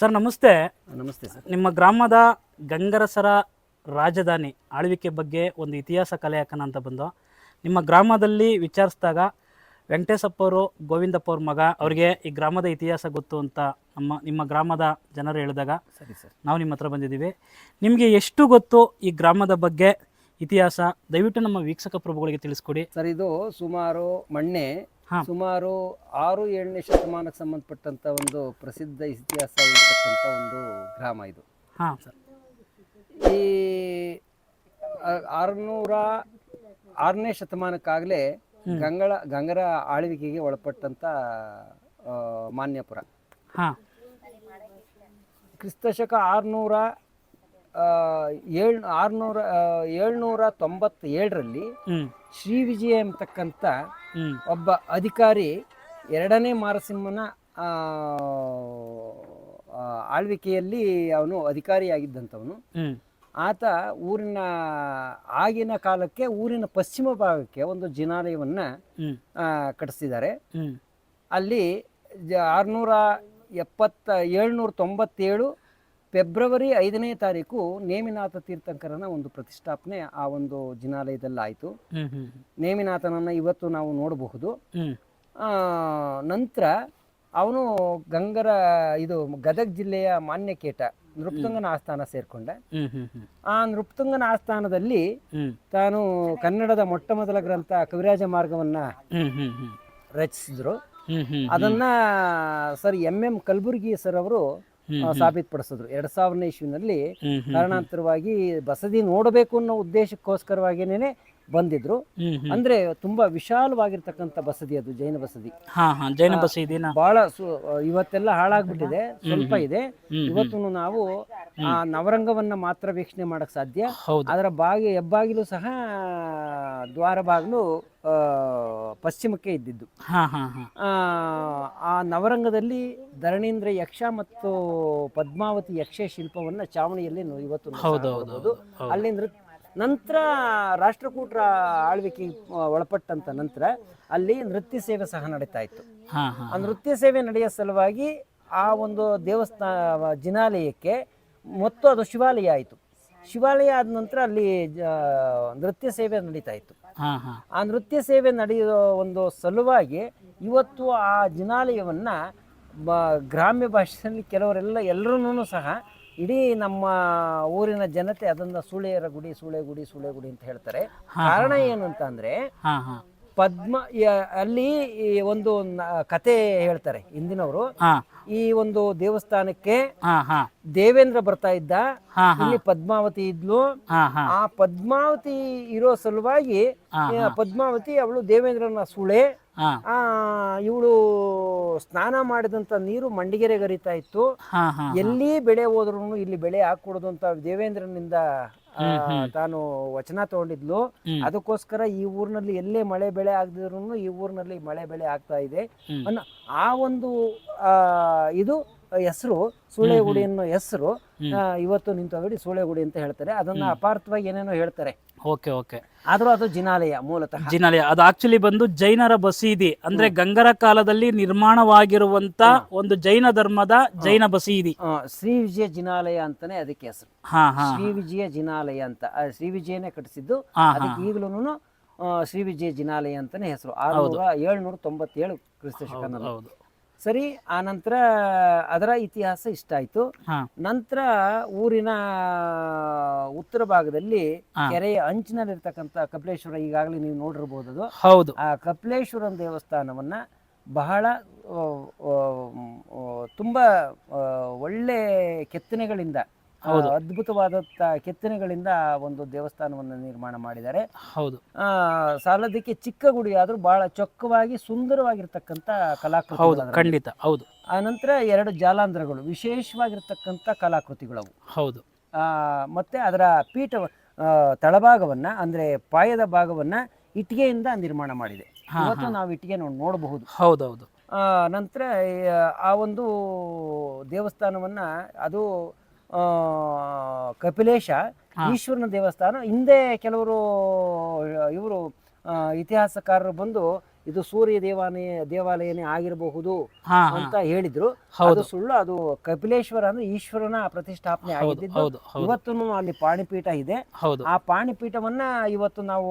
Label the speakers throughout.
Speaker 1: Sir ನಮಸ್ತೆ.
Speaker 2: ನಮಸ್ತೆ sir.
Speaker 1: ನಿಮ್ಮ ಗ್ರಾಮದ ಗಂಗರಸರ ರಾಜಧಾನಿ ಆಳ್ವಿಕೆ ಬಗ್ಗೆ ಒಂದು ಇತಿಹಾಸ ಕಲೆ ಹಾಕೋಣ ಅಂತ ಬಂದು ನಿಮ್ಮ ಗ್ರಾಮದಲ್ಲಿ ವಿಚಾರಿಸಿದಾಗ ವೆಂಕಟೇಶಪ್ಪ ಅವರು ಗೋವಿಂದಪ್ಪ ಅವ್ರ ಮಗ ಅವರಿಗೆ ಈ ಗ್ರಾಮದ ಇತಿಹಾಸ ಗೊತ್ತು ಅಂತ ನಮ್ಮ ನಿಮ್ಮ ಗ್ರಾಮದ ಜನರು ಹೇಳಿದಾಗ
Speaker 2: ಸರಿ ಸರ್.
Speaker 1: ನಾವು ನಿಮ್ಮ ಹತ್ರ ಬಂದಿದ್ದೀವಿ. ನಿಮಗೆ ಎಷ್ಟು ಗೊತ್ತು ಈ ಗ್ರಾಮದ ಬಗ್ಗೆ ಇತಿಹಾಸ? ದಯವಿಟ್ಟು ನಮ್ಮ ವೀಕ್ಷಕ ಪ್ರಭುಗಳಿಗೆ ತಿಳಿಸ್ಕೊಡಿ.
Speaker 2: ಸರ್ ಇದು ಸುಮಾರು ಮಣ್ಣೆ. ಸುಮಾರು ಆರು ಏಳನೇ ಶತಮಾನಕ್ಕೆ ಸಂಬಂಧಪಟ್ಟಂತ ಒಂದು ಪ್ರಸಿದ್ಧ ಇತಿಹಾಸ ಇರತಕ್ಕಂಥ ಒಂದು ಗ್ರಾಮ ಇದು. ಈ ಆರುನೂರ ಆರನೇ ಶತಮಾನಕ್ಕಾಗಲೇ ಗಂಗಳ ಗಂಗರ ಆಳ್ವಿಕೆಗೆ ಒಳಪಟ್ಟಂತ ಮಾನ್ಯಪುರ.
Speaker 1: ಹಾ.
Speaker 2: ಕ್ರಿಸ್ತಶಕ ಆರುನೂರ ಏಳ್ ಆರುನೂರ ಏಳ್ನೂರ ತೊಂಬತ್ತೇಳರಲ್ಲಿ ಶ್ರೀ ವಿಜಯ ಎಂಬತಕ್ಕಂಥ ಒಬ್ಬ ಅಧಿಕಾರಿ ಎರಡನೇ ಮಾರಸಿಂಹನ ಆಳ್ವಿಕೆಯಲ್ಲಿ ಅವನು ಅಧಿಕಾರಿಯಾಗಿದ್ದಂಥವನು. ಆತ ಊರಿನ ಆಗಿನ ಕಾಲಕ್ಕೆ ಊರಿನ ಪಶ್ಚಿಮ ಭಾಗಕ್ಕೆ ಒಂದು ಜಿನಾಲಯವನ್ನು ಕಟ್ಟಿಸಿದ್ದಾರೆ. ಅಲ್ಲಿ ಆರುನೂರ ಎಪ್ಪತ್ತ ಏಳ್ನೂರ ತೊಂಬತ್ತೇಳು ಫೆಬ್ರವರಿ ಐದನೇ ತಾರೀಕು ನೇಮಿನಾಥ ತೀರ್ಥಂಕರನ ಒಂದು ಪ್ರತಿಷ್ಠಾಪನೆ ಆ ಒಂದು ಜಿನಾಲಯದಲ್ಲಿ ಆಯಿತು ನೇಮಿನಾಥನನ್ನು ಇವತ್ತು ನಾವು ನೋಡಬಹುದು. ನಂತರ ಅವನು ಗಂಗರ ಇದು ಗದಗ ಜಿಲ್ಲೆಯ ಮಾನ್ಯ ಕೇಟ ನೃಪತುಂಗನ ಆಸ್ಥಾನ ಸೇರ್ಕೊಂಡ. ಆ ನೃಪತುಂಗನ ಆಸ್ಥಾನದಲ್ಲಿ ತಾನು ಕನ್ನಡದ ಮೊಟ್ಟ ಮೊದಲ ಗ್ರಂಥ ಕವಿರಾಜ ಮಾರ್ಗವನ್ನ ರಚಿಸಿದ್ರು. ಅದನ್ನ sir M M Kalburgi sir ಅವರು ಸಾಬೀತುಪಡಿಸಿದ್ರು. ಎರಡ್ ಸಾವಿರನೇ ಇಸ್ವಿನಲ್ಲಿ ಕಾರಣಾಂತರವಾಗಿ ಬಸದಿ ನೋಡಬೇಕು ಅನ್ನೋ ಉದ್ದೇಶಕ್ಕೋಸ್ಕರವಾಗಿನೇ ಬಂದಿದ್ರು. ಅಂದ್ರೆ ತುಂಬಾ ವಿಶಾಲವಾಗಿರ್ತಕ್ಕಂಥ ಬಸದಿ ಅದು ಜೈನ ಬಸದಿ.
Speaker 1: ಜೈನ ಬಸದಿ
Speaker 2: ಬಹಳ ಇವತ್ತೆಲ್ಲ ಹಾಳಾಗ್ಬಿಟ್ಟಿದೆ ಸ್ವಲ್ಪ ಇದೆ. ಇವತ್ತು ನಾವು ಆ ನವರಂಗವನ್ನ ಮಾತ್ರ ವೀಕ್ಷಣೆ ಮಾಡಕ್ ಸಾಧ್ಯ. ಅದರ ಬಾಗಿ ಹೆಬ್ಬಾಗಿಲು ಸಹ ದ್ವಾರ ಬಾಗಿಲು ಪಶ್ಚಿಮಕ್ಕೆ ಇದ್ದಿದ್ದು. ಆ, ನವರಂಗದಲ್ಲಿ ಧರಣೀಂದ್ರ ಯಕ್ಷ ಮತ್ತು ಪದ್ಮಾವತಿ ಯಕ್ಷ ಶಿಲ್ಪವನ್ನ ಚಾವಣಿಯಲ್ಲಿ ಇವತ್ತು ನಾವು ನಂತರ ರಾಷ್ಟ್ರಕೂಟರ ಆಳ್ವಿಕೆ ಒಳಪಟ್ಟಂತ ನಂತರ ಅಲ್ಲಿ ನೃತ್ಯ ಸೇವೆ ಸಹ ನಡೀತಾ ಇತ್ತು. ಆ ನೃತ್ಯ ಸೇವೆ ನಡೆಯೋ ಸಲುವಾಗಿ ಆ ಒಂದು ದೇವಸ್ಥಾನ ಜಿನಾಲಯಕ್ಕೆ ಮತ್ತು ಅದು ಶಿವಾಲಯ ಆಯಿತು. ಶಿವಾಲಯ ಆದ ನಂತರ ಅಲ್ಲಿ ನೃತ್ಯ ಸೇವೆ ನಡೀತಾ ಇತ್ತು. ಆ ನೃತ್ಯ ಸೇವೆ ನಡೆಯೋ ಒಂದು ಸಲುವಾಗಿ ಇವತ್ತು ಆ ಜಿನಾಲಯವನ್ನು ಬ ಗ್ರಾಮ್ಯ ಭಾಷೆಯಲ್ಲಿ ಕೆಲವರೆಲ್ಲ ಎಲ್ಲರೂ ಸಹ ಇಡೀ ನಮ್ಮ ಊರಿನ ಜನತೆ ಅದನ್ನ ಸುಳೆಯರ ಗುಡಿ ಸುಳೆ ಗುಡಿ ಸುಳೆ ಗುಡಿ ಅಂತ ಹೇಳ್ತಾರೆ. ಕಾರಣ ಏನು ಅಂತ ಅಂದ್ರೆ ಪದ್ಮ ಅಲ್ಲಿ ಈ ಒಂದು ಕತೆ ಹೇಳ್ತಾರೆ ಹಿಂದಿನವರು. ಈ ಒಂದು ದೇವಸ್ಥಾನಕ್ಕೆ ದೇವೇಂದ್ರ ಬರ್ತಾ ಇದ್ದ. ಇಲ್ಲಿ ಪದ್ಮಾವತಿ ಇದ್ಲು. ಆ ಪದ್ಮಾವತಿ ಇರೋ ಸಲುವಾಗಿ ಪದ್ಮಾವತಿ ಅವಳು ದೇವೇಂದ್ರನ ಸುಳೆ.
Speaker 1: ಹಾ.
Speaker 2: ಆ ಇವಳು ಸ್ನಾನ ಮಾಡಿದಂತ ನೀರು ಮಂಡಿಗೆರೆ ಗರಿತಾ ಇತ್ತು.
Speaker 1: ಹಾ ಹಾ
Speaker 2: ಎಲ್ಲಿ ಬೆಳೆ ಹೋದ್ರು ಇಲ್ಲಿ ಬೆಳೆ ಹಾಕೊಡುದು ಅಂತ ದೇವೇಂದ್ರನಿಂದ ಆ, ತಾನು ವಚನ ತಗೊಂಡಿದ್ಲು. ಅದಕ್ಕೋಸ್ಕರ ಈ ಊರಿನಲ್ಲಿ ಎಲ್ಲೇ ಮಳೆ ಬೆಳೆ ಆಗದಿದ್ರು ಈ ಊರಿನಲ್ಲಿ ಮಳೆ ಬೆಳೆ ಆಗ್ತಾ ಇದೆ.
Speaker 1: ಹ್ಮ್.
Speaker 2: ಅನ್ನೋ ಆ ಒಂದು ಆ, ಇದು ಹೆಸರು ಸೂಳೆಗುಡಿ ಅನ್ನೋ ಹೆಸರು ಇವತ್ತು ನಿಂತೋಗಡಿ ಸೂಳೆಗುಡಿ ಅಂತ ಹೇಳ್ತಾರೆ. ಅದನ್ನ ಅಪಾರ್ಥವಾಗಿ ಏನೇನೋ ಹೇಳ್ತಾರೆ.
Speaker 1: Okay okay.
Speaker 2: ಆದರೂ ಅದು ಜಿನಾಲಯ ಮೂಲತಃ.
Speaker 1: ಜಿನಾಲಯ. ಅದು ಆಕ್ಚುಲಿ ಬಂದು ಜೈನರ ಬಸೀದಿ ಅಂದ್ರೆ ಗಂಗರ ಕಾಲದಲ್ಲಿ ನಿರ್ಮಾಣವಾಗಿರುವಂತ ಒಂದು ಜೈನ ಧರ್ಮದ ಜೈನ ಬಸೀದಿ.
Speaker 2: ಶ್ರೀ ವಿಜಯ ಜಿನಾಲಯ ಅಂತಾನೆ ಅದಕ್ಕೆ ಹೆಸರು. ಶ್ರೀ ವಿಜಯ ಜಿನಾಲಯ ಅಂತ. ಶ್ರೀ ವಿಜಯನೇ ಕಟ್ಟಿಸಿದ್ದು. ಅದಕ್ಕೆ ಈಗಲೂ ಶ್ರೀ ವಿಜಯ ಜಿನಾಲಯ ಅಂತಾನೆ ಹೆಸರು. ಆರು ಏಳ್ನೂರ ತೊಂಬತ್ತೇಳು ಕ್ರಿಸ್ತ ಶಕನಲ್ಲಿ ಸರಿ ಆ ನಂತರ ಅದರ ಇತಿಹಾಸ ಇಷ್ಟ ಆಯ್ತು.
Speaker 1: ಹಾ.
Speaker 2: ನಂತರ ಊರಿನ ಉತ್ತರ ಭಾಗದಲ್ಲಿ ಕೆರೆಯ ಅಂಚಿನಲ್ಲಿರ್ತಕ್ಕಂಥ ಕಪಿಲೇಶ್ವರ ಈಗಾಗಲೇ ನೀವು ನೋಡಿರ್ಬೋದು ಅದು
Speaker 1: ಹೌದು.
Speaker 2: ಆ ಕಪಿಲೇಶ್ವರನ ದೇವಸ್ಥಾನವನ್ನ ಬಹಳ ಆ, ಆ, ಆ, ತುಂಬಾ ಆ, ಒಳ್ಳೆ ಕೆತ್ತನೆಗಳಿಂದ ಆ, ಅದ್ಭುತವಾದಂಥ ಕೆತ್ತನೆಗಳಿಂದ ಒಂದು ದೇವಸ್ಥಾನವನ್ನು ನಿರ್ಮಾಣ ಮಾಡಿದ್ದಾರೆ.
Speaker 1: ಹೌದು.
Speaker 2: ಆ, ಸಾಲದಕ್ಕೆ ಚಿಕ್ಕ ಗುಡಿ ಆದ್ರೂ ಬಹಳ ಚೊಕ್ಕವಾಗಿ ಸುಂದರವಾಗಿರ್ತಕ್ಕಂಥ
Speaker 1: ಹೌದು
Speaker 2: ಕಲಾಕೃತಿ
Speaker 1: ಖಂಡಿತ ಹೌದು.
Speaker 2: ಆ ನಂತರ ಎರಡು ಜಾಲಾಂಧ್ರಗಳು ವಿಶೇಷವಾಗಿರ್ತಕ್ಕಂಥ ಕಲಾಕೃತಿಗಳವು
Speaker 1: ಹೌದು.
Speaker 2: ಆ, ಮತ್ತೆ ಅದರ ಪೀಠ ತಳಭಾಗವನ್ನ ಅಂದ್ರೆ ಪಾಯದ ಭಾಗವನ್ನ ಇಟ್ಟಿಗೆಯಿಂದ ನಿರ್ಮಾಣ ಮಾಡಿದೆ. ಇವತ್ತು ನಾವು ಇಟ್ಟಿಗೆ ನೋಡ್- ನೋಡಬಹುದು.
Speaker 1: ಹೌದೌದು.
Speaker 2: ಆ, ನಂತರ ಆ ಒಂದು ದೇವಸ್ಥಾನವನ್ನ ಅದು ಕಪಿಲೇಶ ಈಶ್ವರನ ದೇವಸ್ಥಾನ. ಹಿಂದೆ ಕೆಲವರು ಇವರು ಇತಿಹಾಸಕಾರರು ಬಂದು ಇದು ಸೂರ್ಯ ದೇವಾಲಯ ದೇವಾಲಯನೇ ಆಗಿರಬಹುದು
Speaker 1: ಹಾ ಹಾ.
Speaker 2: ಅಂತ ಹೇಳಿದ್ರು. ಅದು ಸುಳ್ಳು ಅದು ಕಪಿಲೇಶ್ವರ ಅಂದ್ರೆ ಈಶ್ವರನ ಪ್ರತಿಷ್ಠಾಪನೆ ಆಗಿದ್ದು
Speaker 1: ಹೌದು ಹೌದು.
Speaker 2: ಇವತ್ತು ಅಲ್ಲಿ ಪಾಣಿಪೀಠ ಇದೆ.
Speaker 1: ಹೌದು.
Speaker 2: ಆ ಪಾಣಿಪೀಠವನ್ನ ಇವತ್ತು ನಾವು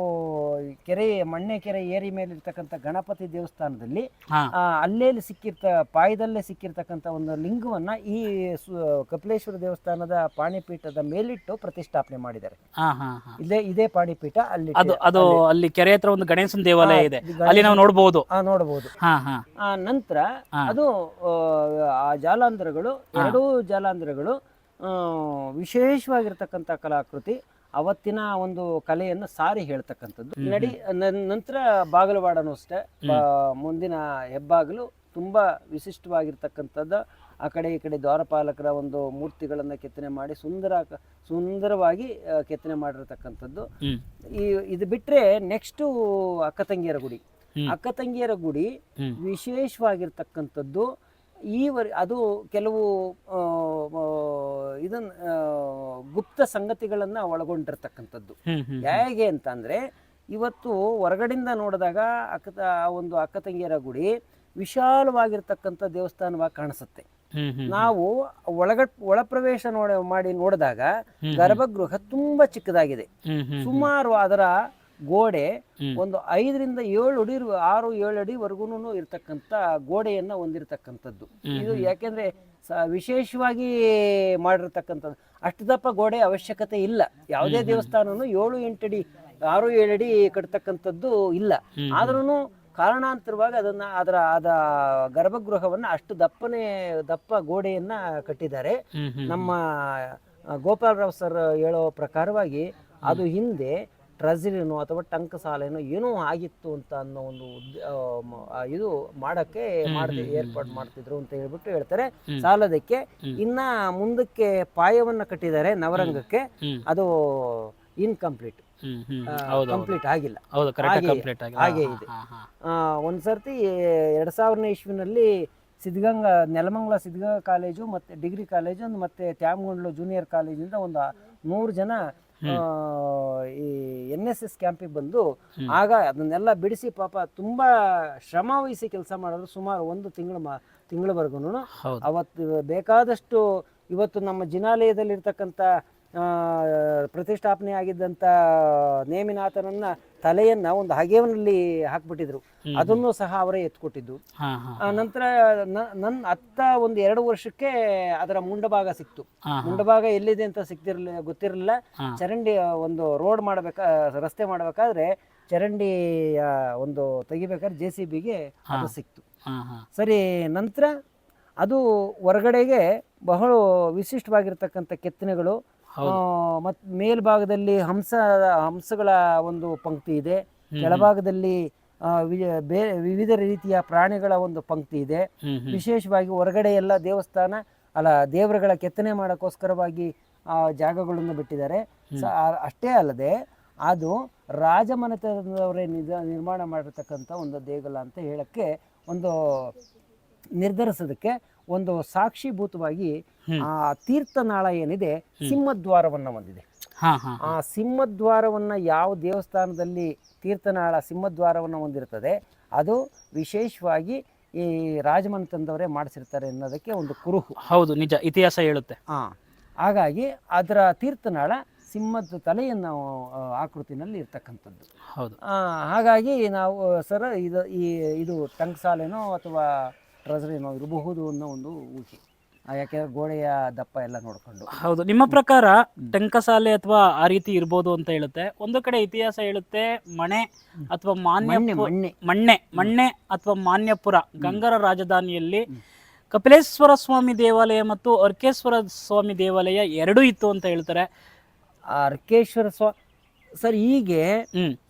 Speaker 2: ಕೆರೆ ಮಣ್ಣೆ ಕೆರೆ ಏರಿ ಮೇಲಿರ್ತಕ್ಕಂತ ಗಣಪತಿ ದೇವಸ್ಥಾನದಲ್ಲಿ
Speaker 1: ಹಾ.
Speaker 2: ಆ, ಅಲ್ಲೇ ಸಿಕ್ಕಿರ್ತ ಪಾಯದಲ್ಲೇ ಸಿಕ್ಕಿರ್ತಕ್ಕಂಥ ಒಂದು ಲಿಂಗವನ್ನ ಈ ಸು- ಕಪಿಲೇಶ್ವರ ದೇವಸ್ಥಾನದ ಪಾಣಿಪೀಠದ ಮೇಲಿಟ್ಟು ಪ್ರತಿಷ್ಠಾಪನೆ ಮಾಡಿದ್ದಾರೆ.
Speaker 1: ಹಾ ಹಾ ಹಾ.
Speaker 2: ಇದೇ ಇದೇ ಪಾಣಿಪೀಠ ಅಲ್ಲಿ
Speaker 1: ಅದು ಅದು ಅಲ್ಲಿ ಕೆರೆ ಹತ್ರ ಒಂದು ಗಣೇಶನ ದೇವಾಲಯ ಇದೆ ಅಲ್ಲಿ ನಾವು
Speaker 2: ನೋಡಬಹುದು
Speaker 1: ಹಾ
Speaker 2: ಆ ನಂತರ ಅದು ಆ, ಜಾಲಾಂಧ್ರಗಳು ಎರಡೂ ಜಾಲಾಂಧ್ರಗಳು ವಿಶೇಷವಾಗಿರ್ತಕ್ಕಂಥ ಕಲಾಕೃತಿ ಅವತ್ತಿನ ಒಂದು ಕಲೆಯನ್ನು ಸಾರಿ ಹೇಳ್ತಕ್ಕಂಥದ್ದು. ನಡಿ ನಂತರ ಬಾಗಲವಾಡನು ಅಷ್ಟೇ. ಮುಂದಿನ ಹೆಬ್ಬಾಗಲು ತುಂಬಾ ವಿಶಿಷ್ಟವಾಗಿರ್ತಕ್ಕಂಥದ್ದು ಆ ಕಡೆ ಈ ಕಡೆ ದ್ವಾರಪಾಲಕರ ಒಂದು ಮೂರ್ತಿಗಳನ್ನು ಕೆತ್ತನೆ ಮಾಡಿ ಸುಂದರ ಸುಂದರವಾಗಿ ಕೆತ್ತನೆ ಮಾಡಿರ್ತಕ್ಕಂಥದ್ದು. ಈ ಇದು ಬಿಟ್ಟರೆ ನೆಕ್ಸ್ಟು ಅಕ್ಕ ತಂಗಿಯರ ಗುಡಿ. ಅಕ್ಕ ತಂಗಿಯರ ಗುಡಿ ವಿಶೇಷವಾಗಿರ್ತಕ್ಕಂಥದ್ದು. ಈ ಈವರೆ ಅದು ಕೆಲವು ಇದನ್ನ ಗುಪ್ತ ಸಂಗತಿಗಳನ್ನು ಒಳಗೊಂಡಿರ್ತಕ್ಕಂಥದ್ದು. ಹೇಗೆ ಅಂತಂದರೆ ಇವತ್ತು ಹೊರಗಡೆಯಿಂದ ನೋಡಿದಾಗ ಅಕ್ಕ ಆ ಒಂದು ಅಕ್ಕ ತಂಗಿಯರ ಗುಡಿ ವಿಶಾಲವಾಗಿರ್ತಕ್ಕಂಥ ದೇವಸ್ಥಾನವಾಗಿ ಕಾಣಿಸುತ್ತೆ. ನಾವು ಒಳಗ ಒಳಪ್ರವೇಶ ನೋಡ ಮಾಡಿ ನೋಡಿದಾಗ ಗರ್ಭಗೃಹ ತುಂಬಾ ಚಿಕ್ಕದಾಗಿದೆ. ಸುಮಾರು ಅದರ ಗೋಡೆ ಒಂದು ಐದರಿಂದ ಏಳು ಅಡಿ ಆರು ಏಳು ಅಡಿವರೆಗೂ ಇರ್ತಕ್ಕಂಥ ಗೋಡೆಯನ್ನ ಹೊಂದಿರತಕ್ಕಂಥದ್ದು. ಇದು ಯಾಕೆಂದ್ರೆ ವಿಶೇಷವಾಗಿ ಮಾಡಿರ್ತಕ್ಕಂಥದ್ದು. ಅಷ್ಟು ದಪ್ಪ ಗೋಡೆ ಅವಶ್ಯಕತೆ ಇಲ್ಲ. ಯಾವುದೇ ದೇವಸ್ಥಾನನು ಏಳು ಎಂಟು ಅಡಿ ಆರು ಏಳು ಅಡಿ ಕಟ್ತಕ್ಕಂಥದ್ದು ಇಲ್ಲ. ಆದ್ರೂ ಕಾರಣಾಂತರವಾಗಿ ಅದನ್ನ ಅದರ ಅದ ಗರ್ಭಗೃಹವನ್ನ ಅಷ್ಟು ದಪ್ಪನೆ ದಪ್ಪ ಗೋಡೆಯನ್ನ ಕಟ್ಟಿದ್ದಾರೆ. ನಮ್ಮ ಗೋಪಾಲರಾವ್ ಸರ್ ಹೇಳೋ ಪ್ರಕಾರವಾಗಿ ಅದು ಹಿಂದೆ ಟ್ರೆಜರಿನೋ ಅಥವಾ ಟಂಕ ಸಾಲೇನೋ ಏನೋ ಆಗಿತ್ತು ಅಂತ ಅನ್ನೋ ಒಂದು ಇದು ಮಾಡಕ್ಕೆ ಮಾಡದೆ ಏರ್ಪಾಡು ಮಾಡ್ತಿದ್ರು ಅಂತ ಹೇಳ್ಬಿಟ್ಟು ಹೇಳ್ತಾರೆ. ಸಾಲದಕ್ಕೆ ಇನ್ನ ಮುಂದಕ್ಕೆ ಪಾಯವನ್ನ ಕಟ್ಟಿದ್ದಾರೆ ನವರಂಗಕ್ಕೆ. ಅದು ಇನ್ಕಂಪ್ಲೀಟ್ ಕಂಪ್ಲೀಟ್ ಆಗಿಲ್ಲ. ಹಾಗೆ- ಇದೆ.
Speaker 1: ಹಾ, ಹಾ.
Speaker 2: ಆ, ಒಂದ್ ಸರ್ತಿ ಎರಡ್ ಸಾವಿರನೇ ಇಸ್ವಿನಲ್ಲಿ ಸಿದ್ಧಗಂಗಾ ನೆಲಮಂಗಲ ಸಿದ್ಧಗಂಗಾ ಕಾಲೇಜು ಮತ್ತೆ ಡಿಗ್ರಿ ಕಾಲೇಜು ಮತ್ತೆ ತ್ಯಾಮಗೊಂಡ್ಲು ಜೂನಿಯರ್ ಕಾಲೇಜಿಂದ ಒಂದು ನೂರು ಜನ ಈ ಎನ್ ಎಸ್ ಎಸ್ ಕ್ಯಾಂಪಿಗೆ ಬಂದು ಆಗ ಅದನ್ನೆಲ್ಲ ಬಿಡಿಸಿ ಪಾಪ ತುಂಬಾ ಶ್ರಮ ವಹಿಸಿ ಕೆಲಸ ಮಾಡಿದ್ರು ಸುಮಾರು ಒಂದು ತಿಂಗಳು ತಿಂಗಳವರೆಗೂ ಅವತ್ತು ಬೇಕಾದಷ್ಟು ಇವತ್ತು ನಮ್ಮ ಜಿನಾಲಯದಲ್ಲಿರ್ತಕ್ಕಂಥ ಪ್ರತಿಷ್ಠಾಪನೆ ಆಗಿದ್ದಂಥ ನೇಮಿನಾಥನನ್ನ ತಲೆಯನ್ನ ಒಂದು ಹಗೆವನಲ್ಲಿ ಹಾಕ್ಬಿಟ್ಟಿದ್ರು. ಅದನ್ನು ಸಹ ಅವರೇ ಎತ್ಕೊಟ್ಟಿದ್ದು. ನಂತರ ನನ್ನ ಅತ್ತ ಒಂದು ಎರಡು ವರ್ಷಕ್ಕೆ ಅದರ ಮುಂಡಭಾಗ ಸಿಕ್ತು. ಮುಂಡಭಾಗ ಎಲ್ಲಿದೆ ಅಂತ ಸಿಕ್ತಿರ್ಲಿಲ್ಲ ಗೊತ್ತಿರಲಿಲ್ಲ. ಚರಂಡಿ ಒಂದು ರೋಡ್ ಮಾಡಬೇಕಾ ರಸ್ತೆ ಮಾಡಬೇಕಾದ್ರೆ ಚರಂಡಿಯ ಒಂದು ತೆಗಿಬೇಕಾದ್ರೆ ಜೆ ಸಿ ಬಿಗೆ ಅದು ಸಿಕ್ತು. ಸರಿ ನಂತರ ಅದು ಹೊರಗಡೆಗೆ ಬಹಳ ವಿಶಿಷ್ಟವಾಗಿರ್ತಕ್ಕಂಥ ಕೆತ್ತನೆಗಳು ಮತ್ತು ಮೇಲ್ಭಾಗದಲ್ಲಿ ಹಂಸ ಹಂಸಗಳ ಒಂದು ಪಂಕ್ತಿ ಇದೆ. ಕೆಳಭಾಗದಲ್ಲಿ ಆ, ವಿ- ಬೇ ವಿವಿಧ ರೀತಿಯ ಪ್ರಾಣಿಗಳ ಒಂದು ಪಂಕ್ತಿ ಇದೆ. ವಿಶೇಷವಾಗಿ ಹೊರಗಡೆ ಎಲ್ಲ ದೇವಸ್ಥಾನ ಅಲ್ಲ ದೇವರುಗಳ ಕೆತ್ತನೆ ಮಾಡೋಕ್ಕೋಸ್ಕರವಾಗಿ ಆ ಜಾಗಗಳನ್ನು ಬಿಟ್ಟಿದ್ದಾರೆ. ಅಷ್ಟೇ ಅಲ್ಲದೆ ಅದು ರಾಜಮನೆತನದವರೇ ನಿಜ ನಿರ್ಮಾಣ ಮಾಡಿರ್ತಕ್ಕಂಥ ಒಂದು ದೇಗುಲ ಅಂತ ಹೇಳಕ್ಕೆ ಒಂದು ನಿರ್ಧರಿಸೋದಕ್ಕೆ ಒಂದು ಸಾಕ್ಷಿಭೂತವಾಗಿ ಆ ತೀರ್ಥನಾಳ ಏನಿದೆ ಸಿಂಹದ್ವಾರವನ್ನ ಹೊಂದಿದೆ.
Speaker 1: ಹಾ ಹಾ
Speaker 2: ಆ ಸಿಂಹದ್ವಾರವನ್ನ ಯಾವ ದೇವಸ್ಥಾನದಲ್ಲಿ ತೀರ್ಥನಾಳ ಸಿಂಹದ್ವಾರವನ್ನ ಹೊಂದಿರ್ತದೆ ಅದು ವಿಶೇಷವಾಗಿ ಈ ರಾಜಮನೆತನದವರೇ ಮಾಡಿಸಿರ್ತಾರೆ ಅನ್ನೋದಕ್ಕೆ ಒಂದು ಕುರುಹು.
Speaker 1: ಹೌದು ನಿಜ. ಇತಿಹಾಸ ಹೇಳುತ್ತೆ.
Speaker 2: ಆ ಹಾಗಾಗಿ ಅದರ ತೀರ್ಥನಾಳ ಸಿಂಹದ ತಲೆಯನ್ನು ಆಕೃತಿನಲ್ಲಿ ಇರ್ತಕ್ಕಂಥದ್ದು.
Speaker 1: ಹೌದು.
Speaker 2: ಆ, ಹಾಗಾಗಿ ನಾವು ಸರ್ ಇದು ಈ ಇದು ಟಂಕ್ಸಾಲೆನೋ ಅಥವಾ ಟ್ರೆಜರಿನೋ ಇರಬಹುದು ಅನ್ನೋ ಒಂದು ಊಹೆ. ಯಾಕೆಂದ್ರೆ ಗೋಡೆಯ ದಪ್ಪ ಎಲ್ಲ ನೋಡಿಕೊಂಡು.
Speaker 1: ಹೌದು. ನಿಮ್ಮ ಪ್ರಕಾರ ಟಂಕಸಾಲೆ ಅಥವಾ ಆ ರೀತಿ ಇರ್ಬೋದು ಅಂತ ಹೇಳುತ್ತೆ. ಒಂದು ಕಡೆ ಇತಿಹಾಸ ಹೇಳುತ್ತೆ ಮಣೆ ಅಥವಾ ಮಾನ್ಯ
Speaker 2: ಮಣ್ಣೆ ಮಣ್ಣೆ.
Speaker 1: ಮಣ್ಣೆ ಮಣ್ಣೆ ಅಥವಾ ಮಾನ್ಯಪುರ ಗಂಗರ ರಾಜಧಾನಿಯಲ್ಲಿ ಕಪಿಲೇಶ್ವರ ಸ್ವಾಮಿ ದೇವಾಲಯ ಮತ್ತು ಅರ್ಕೇಶ್ವರ ಸ್ವಾಮಿ ದೇವಾಲಯ ಎರಡೂ ಇತ್ತು ಅಂತ ಹೇಳ್ತಾರೆ.
Speaker 2: ಅರ್ಕೇಶ್ವರ ಸ್ವಾ ಸರ್ ಹೀಗೆ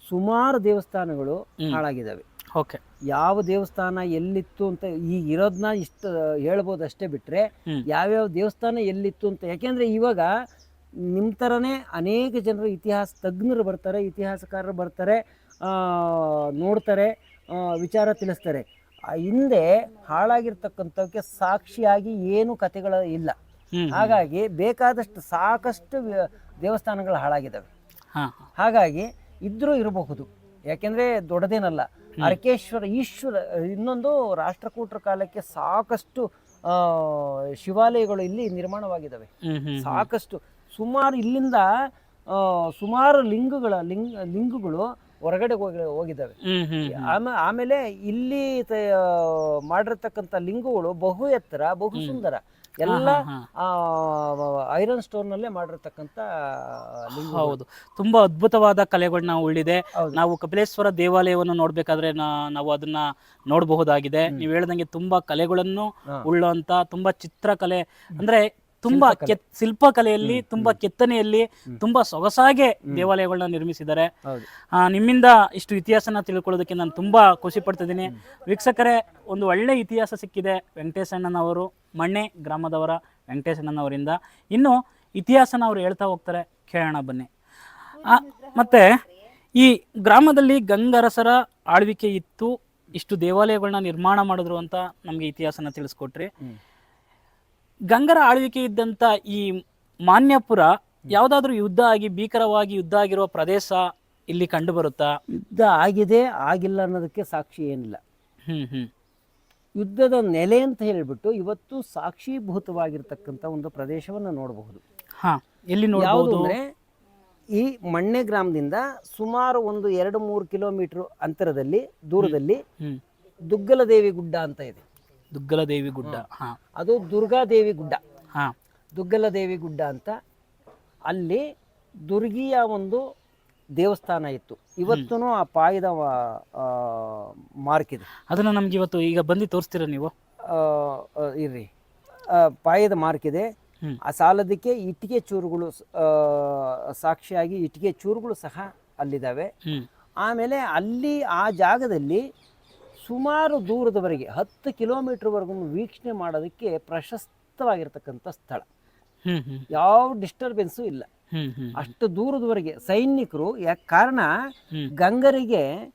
Speaker 2: ಸುಮಾರು ದೇವಸ್ಥಾನಗಳು ಹಾಳಾಗಿದ್ದಾವೆ.
Speaker 1: ಓಕೆ.
Speaker 2: ಯಾವ ದೇವಸ್ಥಾನ ಎಲ್ಲಿತ್ತು ಅಂತ ಈ ಇರೋದನ್ನ ಇಷ್ಟು ಹೇಳ್ಬೋದು ಅಷ್ಟೇ ಬಿಟ್ರೆ. ಯಾವ್ಯಾವ ದೇವಸ್ಥಾನ ಎಲ್ಲಿತ್ತು ಅಂತ. ಯಾಕೆಂದ್ರೆ ಇವಾಗ ನಿಮ್ಮ ಥರನೇ ಅನೇಕ ಜನರು ಇತಿಹಾಸ ತಜ್ಞರು ಬರ್ತಾರೆ ಇತಿಹಾಸಕಾರರು ಬರ್ತಾರೆ ಆ, ನೋಡ್ತಾರೆ ವಿಚಾರ ತಿಳಿಸ್ತಾರೆ. ಹಿಂದೆ ಹಾಳಾಗಿರ್ತಕ್ಕಂಥವಕ್ಕೆ ಸಾಕ್ಷಿಯಾಗಿ ಏನು ಕಥೆಗಳು ಇಲ್ಲ. ಹಾಗಾಗಿ ಬೇಕಾದಷ್ಟು ಸಾಕಷ್ಟು ದೇವಸ್ಥಾನಗಳು ಹಾಳಾಗಿದ್ದಾವೆ.
Speaker 1: ಹಾ.
Speaker 2: ಹಾಗಾಗಿ ಇದ್ರೂ ಇರಬಹುದು. ಯಾಕೆಂದರೆ ದೊಡ್ಡದೇನಲ್ಲ. ಅರಕೇಶ್ವರ ಈಶ್ವರ ಇನ್ನೊಂದು ರಾಷ್ಟ್ರಕೂಟರ ಕಾಲಕ್ಕೆ ಸಾಕಷ್ಟು ಆ, ಶಿವಾಲಯಗಳು ಇಲ್ಲಿ ನಿರ್ಮಾಣವಾಗಿದ್ದಾವೆ. ಸಾಕಷ್ಟು. ಸುಮಾರು ಇಲ್ಲಿಂದ ಸುಮಾರು ಲಿಂಗಗಳ ಲಿಂಗ ಲಿಂಗಗಳು ಹೊರಗಡೆ ಹೋಗಿ ಹೋಗಿದ್ದಾವೆ.
Speaker 1: ಹ್ಮ್ ಹ್ಮ್
Speaker 2: ಆಮ- ಆಮೇಲೆ ಇಲ್ಲಿ ಮಾಡಿರ್ತಕ್ಕಂಥ ಲಿಂಗಗಳು ಬಹು ಎತ್ತರ ಬಹು ಸುಂದರ. ಎಲ್ಲ ಐರನ್ ಸ್ಟೋನ್ ನಲ್ಲೇ ಮಾಡಿರ್ತಕ್ಕಂಥ
Speaker 1: ಹೌದು. ತುಂಬಾ ಅದ್ಭುತವಾದ ಕಲೆಗಳನ್ನ ಉಳಿದೆ. ನಾವು ಕಪಿಲೇಶ್ವರ ದೇವಾಲಯವನ್ನು ನೋಡ್ಬೇಕಾದ್ರೆ ನಾವು ಅದನ್ನ ನೋಡಬಹುದಾಗಿದೆ. ನೀವು ಹೇಳ್ದಂಗೆ ತುಂಬಾ ಕಲೆಗಳನ್ನು. ಉಳ್ಳಂತ ತುಂಬಾ ಚಿತ್ರಕಲೆ. ಅಂದ್ರೆ ತುಂಬಾ ಕೆತ್ ಶಿಲ್ಪಕಲೆಯಲ್ಲಿ ತುಂಬಾ ಕೆತ್ತನೆಯಲ್ಲಿ ತುಂಬಾ ಸೊಗಸಾಗೆ ದೇವಾಲಯಗಳನ್ನ ನಿರ್ಮಿಸಿದ್ದಾರೆ. ನಿಮ್ಮಿಂದ ಇಷ್ಟು ಇತಿಹಾಸನ ತಿಳ್ಕೊಳ್ಳೋದಕ್ಕೆ ನಾನು ತುಂಬಾ ಖುಷಿ ಪಡ್ತಿದ್ದೀನಿ. ವೀಕ್ಷಕರೇ ಒಂದು ಒಳ್ಳೆ ಇತಿಹಾಸ ಸಿಕ್ಕಿದೆ ವೆಂಕಟೇಶಣ್ಣನವರು ಮಣ್ಣೆ ಗ್ರಾಮದವರ ವೆಂಕಟೇಶಣ್ಣನವರಿಂದ. ಇನ್ನು ಇತಿಹಾಸನ ಅವ್ರು ಹೇಳ್ತಾ ಹೋಗ್ತಾರೆ ಕೇಳೋಣ ಬನ್ನಿ. ಆ, ಮತ್ತೆ ಈ ಗ್ರಾಮದಲ್ಲಿ ಗಂಗರಸರ ಆಳ್ವಿಕೆ ಇತ್ತು ಇಷ್ಟು ದೇವಾಲಯಗಳನ್ನ ನಿರ್ಮಾಣ ಮಾಡಿದ್ರು ಅಂತ ನಮಗೆ ಇತಿಹಾಸನ ತಿಳಿಸ್ಕೊಟ್ರಿ. ಗಂಗರ ಆಳ್ವಿಕೆ ಇದ್ದಂತ ಈ ಮಾನ್ಯಪುರ ಯಾವ್ದಾದ್ರು ಯುದ್ಧ ಆಗಿ ಭೀಕರವಾಗಿ ಯುದ್ಧ ಆಗಿರುವ ಪ್ರದೇಶ ಇಲ್ಲಿ ಕಂಡು ಬರುತ್ತಾ
Speaker 2: ಯುದ್ಧ ಆಗಿದೆ ಆಗಿಲ್ಲ ಅನ್ನೋದಕ್ಕೆ ಸಾಕ್ಷಿ ಏನಿಲ್ಲ.
Speaker 1: ಹ್ಮ್ ಹ್ಮ್.
Speaker 2: ಯುದ್ಧದ ನೆಲೆ ಅಂತ ಹೇಳಿಬಿಟ್ಟು ಇವತ್ತು ಸಾಕ್ಷೀಭೂತವಾಗಿರ್ತಕ್ಕಂಥ ಒಂದು ಪ್ರದೇಶವನ್ನು ನೋಡಬಹುದು.
Speaker 1: ಹಾ ಎಲ್ಲಿ
Speaker 2: ಯಾವುದು
Speaker 1: ನೋಡಬಹುದು
Speaker 2: ಅಂದ್ರೆ ಈ ಮಣ್ಣೆ ಗ್ರಾಮದಿಂದ ಸುಮಾರು ಒಂದು ಎರಡು ಮೂರು ಕಿಲೋಮೀಟರ್ ಅಂತರದಲ್ಲಿ ದೂರದಲ್ಲಿ
Speaker 1: ಹ್ಮ್.
Speaker 2: ದುಗ್ಗಲದೇವಿ ಗುಡ್ಡ ಅಂತ ಇದೆ.
Speaker 1: ದುಗ್ಗಲದೇವಿ ಗುಡ್ಡ. ಹಾ.
Speaker 2: ಅದು ದುರ್ಗಾದೇವಿ ಗುಡ್ಡ.
Speaker 1: ಹಾ.
Speaker 2: ದುಗ್ಗಲದೇವಿ ಗುಡ್ಡ ಅಂತ ಅಲ್ಲಿ ದುರ್ಗಿಯ ಒಂದು ದೇವಸ್ಥಾನ ಇತ್ತು. ಇವತ್ತೂ ಆ ಪಾಯದ ಮಾರ್ಕ್ ಇದೆ.
Speaker 1: ಅದನ್ನ ನಮ್ಗೆ ಇವತ್ತು ಈಗ ಬಂದು ತೋರಿಸ್ತೀರಾ ನೀವು?
Speaker 2: ಆ, ಆ, ಇರ್ರಿ. ಆ, ಪಾಯದ ಮಾರ್ಕ್ ಇದೆ.
Speaker 1: ಹ್ಮ್.
Speaker 2: ಆ ಸಾಲದಕ್ಕೆ ಇಟ್ಟಿಗೆ ಚೂರುಗಳು ಸ- ಆ, ಸಾಕ್ಷಿಯಾಗಿ ಇಟ್ಟಿಗೆ ಚೂರುಗಳು ಸಹ ಅಲ್ಲಿದ್ದಾವೆ.
Speaker 1: ಹ್ಮ್.
Speaker 2: ಆಮೇಲೆ ಅಲ್ಲಿ ಆ ಜಾಗದಲ್ಲಿ ಸುಮಾರು ದೂರದವರೆಗೆ ಹತ್ತು ಕಿಲೋಮೀಟರ್ವರೆಗೂ ವೀಕ್ಷಣೆ ಮಾಡೋದಕ್ಕೆ ಪ್ರಶಸ್ತವಾಗಿರ್ತಕ್ಕಂಥ ಸ್ಥಳ. ಯಾವ ಡಿಸ್ಟರ್ಬೆನ್ಸು ಇಲ್ಲ. ಅಷ್ಟು ದೂರದವರೆಗೆ ಸೈನಿಕರು ಯಾಕೆ ಕಾರಣ ಗಂಗರಿಗೆ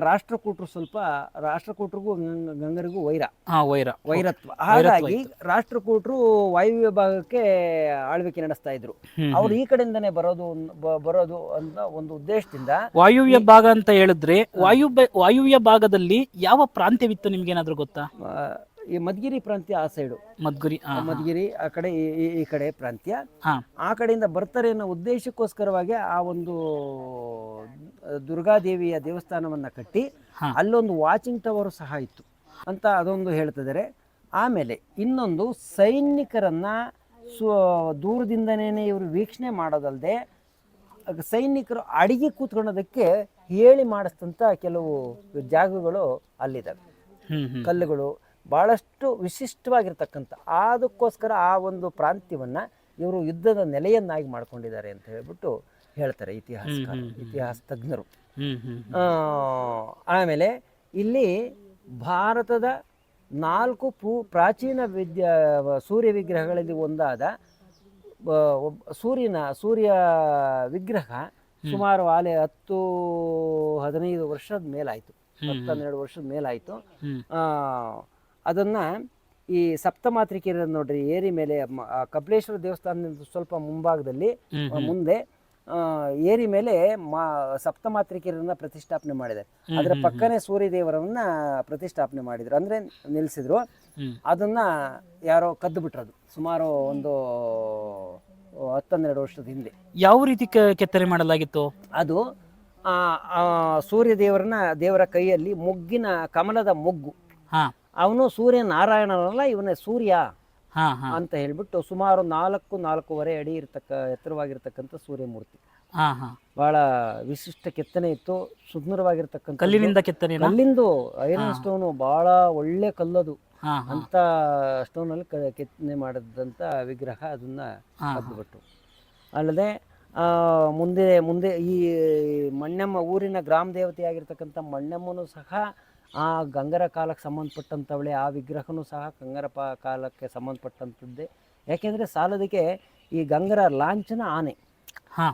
Speaker 2: ರಾಷ್ಟ್ರಕೂಟರು ಸ್ವಲ್ಪ ರಾಷ್ಟ್ರಕೂಟರಿಗೂ ಗಂಗ- ಗಂಗರಿಗೂ ವೈರ.
Speaker 1: ವೈರ.
Speaker 2: ವೈರತ್ವ. ಹಾಗಾಗಿ ರಾಷ್ಟ್ರಕೂಟರು ವಾಯುವ್ಯ ಭಾಗಕ್ಕೆ ಆಳ್ವಿಕೆ ನಡೆಸ್ತಾ ಇದ್ರು. ಅವ್ರು ಈ ಕಡೆಯಿಂದನೇ ಬರೋದು ಬರೋದು ಅಂತ ಒಂದು ಉದ್ದೇಶದಿಂದ
Speaker 1: ವಾಯುವ್ಯ ಭಾಗ ಅಂತ ಹೇಳಿದ್ರೆ ವಾಯು ವಾಯುವ್ಯ ಭಾಗದಲ್ಲಿ ಯಾವ ಪ್ರಾಂತ್ಯವಿತ್ತು ನಿಮ್ಗೇನಾದ್ರೂ ಗೊತ್ತಾ?
Speaker 2: ಆ, ಈ ಮದ್ಗಿರಿ ಪ್ರಾಂತ್ಯ ಆ ಸೈಡು.
Speaker 1: ಮದ್ಗುರಿ ಆ,
Speaker 2: ಮಧುಗಿರಿ ಆ ಕಡೆ ಈ- ಈ- ಈ ಕಡೆ ಪ್ರಾಂತ್ಯ.
Speaker 1: ಹಾ.
Speaker 2: ಆ ಕಡೆಯಿಂದ ಬರ್ತಾರೆ ಅನ್ನೋ ಉದ್ದೇಶಕ್ಕೋಸ್ಕರವಾಗಿ ಆ ಒಂದು ದುರ್ಗಾದೇವಿಯ ದೇವಸ್ಥಾನವನ್ನ ಕಟ್ಟಿ
Speaker 1: ಹಾ.
Speaker 2: ಅಲ್ಲೊಂದು ವಾಚಿಂಗ್ ಟವರ್ ಸಹ ಇತ್ತು ಅಂತ ಅದೊಂದು ಹೇಳ್ತಿದ್ದಾರೆ. ಆಮೇಲೆ ಇನ್ನೊಂದು ಸೈನಿಕರನ್ನ ದೂರದಿಂದನೇ ಇವರು ವೀಕ್ಷಣೆ ಮಾಡೋದಲ್ಲದೆ ಸೈನಿಕರು ಅಡಿಗೆ ಕೂತ್ಕೊಳ್ಳೋದಕ್ಕೆ ಹೇಳಿ ಮಾಡಿಸ್ತಂಥ ಕೆಲವು ಜಾಗಗಳು ಅಲ್ಲಿದ್ದಾವೆ.
Speaker 1: ಹ್ಮ್ ಹ್ಮ್.
Speaker 2: ಕಲ್ಲುಗಳು ಭಾಳಷ್ಟು ವಿಶಿಷ್ಟವಾಗಿರ್ತಕ್ಕಂಥ ಅದಕ್ಕೋಸ್ಕರ ಆ ಒಂದು ಪ್ರಾಂತ್ಯವನ್ನು ಇವರು ಯುದ್ಧದ ನೆಲೆಯನ್ನಾಗಿ ಮಾಡ್ಕೊಂಡಿದ್ದಾರೆ ಅಂತ ಹೇಳ್ಬಿಟ್ಟು ಹೇಳ್ತಾರೆ ಇತಿಹಾಸಕಾರ ಇತಿಹಾಸ ತಜ್ಞರು. ಆಮೇಲೆ ಇಲ್ಲಿ ಭಾರತದ ನಾಲ್ಕು ಪೂ ಪ್ರಾಚೀನ ವಿದ್ಯಾ ಸೂರ್ಯ ವಿಗ್ರಹಗಳಲ್ಲಿ ಒಂದಾದ ಒಬ್ಬ ಸೂರ್ಯನ ಸೂರ್ಯ ವಿಗ್ರಹ ಸುಮಾರು ಆಲೆ ಹತ್ತು ಹದಿನೈದು ವರ್ಷದ ಮೇಲಾಯಿತು. ಹತ್ತು ಹನ್ನೆರಡು ವರ್ಷದ ಮೇಲಾಯಿತು. ಆ, ಅದನ್ನ ಈ ಸಪ್ತಮಾತ್ರಿಕೆಯರ ನೋಡ್ರಿ ಏರಿ ಮೇಲೆ ಮ- ಆ ಕಪಿಲೇಶ್ವರ ದೇವಸ್ಥಾನದಿಂದ ಸ್ವಲ್ಪ ಮುಂಭಾಗದಲ್ಲಿ ಆ, ಮುಂದೆ ಆ, ಏರಿ ಮೇಲೆ ಮಾ ಸಪ್ತಮಾತ್ರಿಕೆಯರನ್ನ ಪ್ರತಿಷ್ಠಾಪನೆ ಮಾಡಿದ್ದಾರೆ. ಅದರ ಪಕ್ಕನೆ ಸೂರ್ಯದೇವರನ್ನ ಪ್ರತಿಷ್ಠಾಪನೆ ಮಾಡಿದ್ರು. ಅಂದ್ರೆ ನಿಲ್ಲಿಸಿದ್ರು
Speaker 1: ಹ್ಮ್.
Speaker 2: ಅದನ್ನ ಯಾರೋ ಕದ್ದು ಬಿಟ್ರದು. ಸುಮಾರು ಒಂದು ಹತ್ತನ್ನೆರಡು ವರ್ಷದ ಹಿಂದೆ.
Speaker 1: ಯಾವ ರೀತಿ ಕೆ- ಕೆತ್ತನೆ ಮಾಡಲಾಗಿತ್ತು?
Speaker 2: ಅದು ಆ, ಆ, ಸೂರ್ಯ ದೇವರನ್ನ ದೇವರ ಕೈಯಲ್ಲಿ ಮೊಗ್ಗಿನ ಕಮಲದ ಮೊಗ್ಗು.
Speaker 1: ಹಾ.
Speaker 2: ಅವನು ಸೂರ್ಯ ನಾರಾಯಣನಲ್ಲ ಇವನೇ ಸೂರ್ಯ ಅಂತ ಹೇಳ್ಬಿಟ್ಟು ಸುಮಾರು ನಾಲ್ಕು ನಾಲ್ಕೂವರೆ ಅಡಿ ಇರ್ತಕ್ಕ ಎತ್ತರವಾಗಿರ್ತಕ್ಕಂಥ ಸೂರ್ಯಮೂರ್ತಿ. ಬಹಳ ವಿಶಿಷ್ಟ ಕೆತ್ತನೆ ಇತ್ತು ಸುಂದರವಾಗಿರ್ತಕ್ಕಂಥ
Speaker 1: ಕಲ್ಲಿನಿಂದ ಕೆತ್ತನೆ
Speaker 2: ಕಲ್ಲಿಂದು ಐರನ್ ಸ್ಟೋನು ಬಹಳ ಒಳ್ಳೆ ಕಲ್ಲದು. ಅಂತ ಸ್ಟೋನ್ ಅಲ್ಲಿ ಕೆತ್ತನೆ ಮಾಡಿದಂತ ವಿಗ್ರಹ ಅದನ್ನ ಕದ್ದುಬಿಟ್ಟು ಅಲ್ಲದೆ ಆ, ಮುಂದೆ ಮುಂದೆ ಈ ಮಣ್ಣಮ್ಮ ಊರಿನ ಗ್ರಾಮ ದೇವತೆಯಾಗಿರ್ತಕ್ಕಂಥ ಮಣ್ಣಮ್ಮನು ಸಹ ಆ ಗಂಗರ ಕಾಲಕ್ಕೆ ಸಂಬಂಧಪಟ್ಟಂಥವಳೆ ಆ ವಿಗ್ರಹನೂ ಸಹ ಗಂಗರ ಪ ಕಾಲಕ್ಕೆ ಸಂಬಂಧಪಟ್ಟಂಥದ್ದೇ. ಯಾಕೆಂದರೆ ಸಾಲದಕ್ಕೆ ಈ ಗಂಗರ ಲಾಂಛನ ಆನೆ.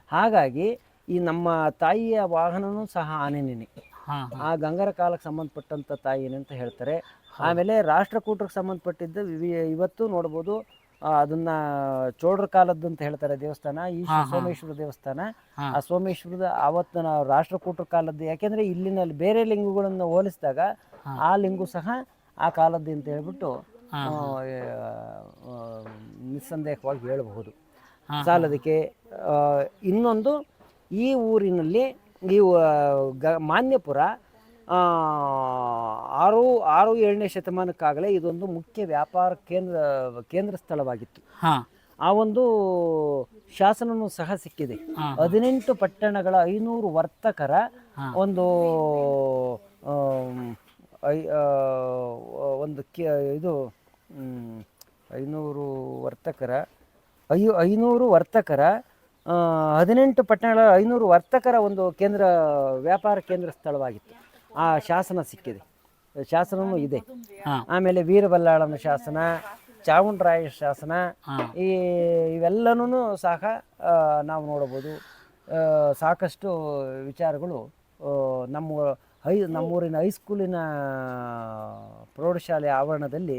Speaker 2: ಹಾಗಾಗಿ ಈ ನಮ್ಮ ತಾಯಿಯ ವಾಹನನೂ ಸಹ ಆನೆನೇ
Speaker 1: ಹಾ
Speaker 2: ಆ ಗಂಗರ ಕಾಲಕ್ಕೆ ಸಂಬಂಧಪಟ್ಟಂಥ ತಾಯಿನೇ ಅಂತ ಹೇಳ್ತಾರೆ? ಆಮೇಲೆ ರಾಷ್ಟ್ರಕೂಟಕ್ಕೆ ಸಂಬಂಧಪಟ್ಟಿದ್ದು ಇವಿ- ಇವತ್ತು ನೋಡ್ಬೋದು ಆ, ಅದನ್ನ ಚೋಳರ ಕಾಲದ್ದು ಅಂತ ಹೇಳ್ತಾರೆ ದೇವಸ್ಥಾನ ಈ. ಸೋಮೇಶ್ವರ ದೇವಸ್ಥಾನ.
Speaker 1: ಹಾ.
Speaker 2: ಆ ಸೋಮೇಶ್ವರದ ಅವತ್ತು ನಾವು ರಾಷ್ಟ್ರಕೂಟರ ಕಾಲದ್ದು ಯಾಕೆಂದ್ರೆ ಇಲ್ಲಿನ ಬೇರೆ ಲಿಂಗುಗಳನ್ನು ಹೋಲಿಸಿದಾಗ ಆ ಲಿಂಗು ಸಹ ಆ ಕಾಲದ್ದು ಅಂತ ಹೇಳ್ಬಿಟ್ಟು ಆ, ಆ, ನಿಸ್ಸಂದೇಹವಾಗಿ ಹೇಳಬಹುದು. ಸಾಲದಕ್ಕೆ ಆ, ಇನ್ನೊಂದು ಈ ಊರಿನಲ್ಲಿ ಈ ಗ ಮಾನ್ಯಪುರ ಆರು ಆರು ಏಳನೇ ಶತಮಾನಕ್ಕಾಗಲೇ ಇದೊಂದು ಮುಖ್ಯ ವ್ಯಾಪಾರ ಕೇಂದ್ರ ಕೇಂದ್ರ ಸ್ಥಳವಾಗಿತ್ತು. ಆ ಒಂದು ಶಾಸನವೂ ಸಹ ಸಿಕ್ಕಿದೆ. ಹದಿನೆಂಟು ಪಟ್ಟಣಗಳ ಐನೂರು ವರ್ತಕರ ಒಂದು ಒಂದು ಇದು ಐನೂರು ವರ್ತಕರ ಐ ಐನೂರು ವರ್ತಕರ ಹದಿನೆಂಟು ಪಟ್ಟಣಗಳ ಐನೂರು ವರ್ತಕರ ಒಂದು ಕೇಂದ್ರ ವ್ಯಾಪಾರ ಕೇಂದ್ರ ಸ್ಥಳವಾಗಿತ್ತು. ಆ ಶಾಸನ ಸಿಕ್ಕಿದೆ. ಶಾಸನವೂ ಇದೆ. ಆಮೇಲೆ ವೀರಬಲ್ಲಾಳನ ಶಾಸನ ಚಾವುಂಡರಾಯ ಶಾಸನ ಈ ಇವೆಲ್ಲನೂ ಸಹ ಆ, ನಾವು ನೋಡಬಹುದು. ಆ, ಸಾಕಷ್ಟು ವಿಚಾರಗಳು ನಮ್ಮ ಹೈ ನಮ್ಮೂರಿನ ಹೈಸ್ಕೂಲಿನ ಪ್ರೌಢಶಾಲೆ ಆವರಣದಲ್ಲಿ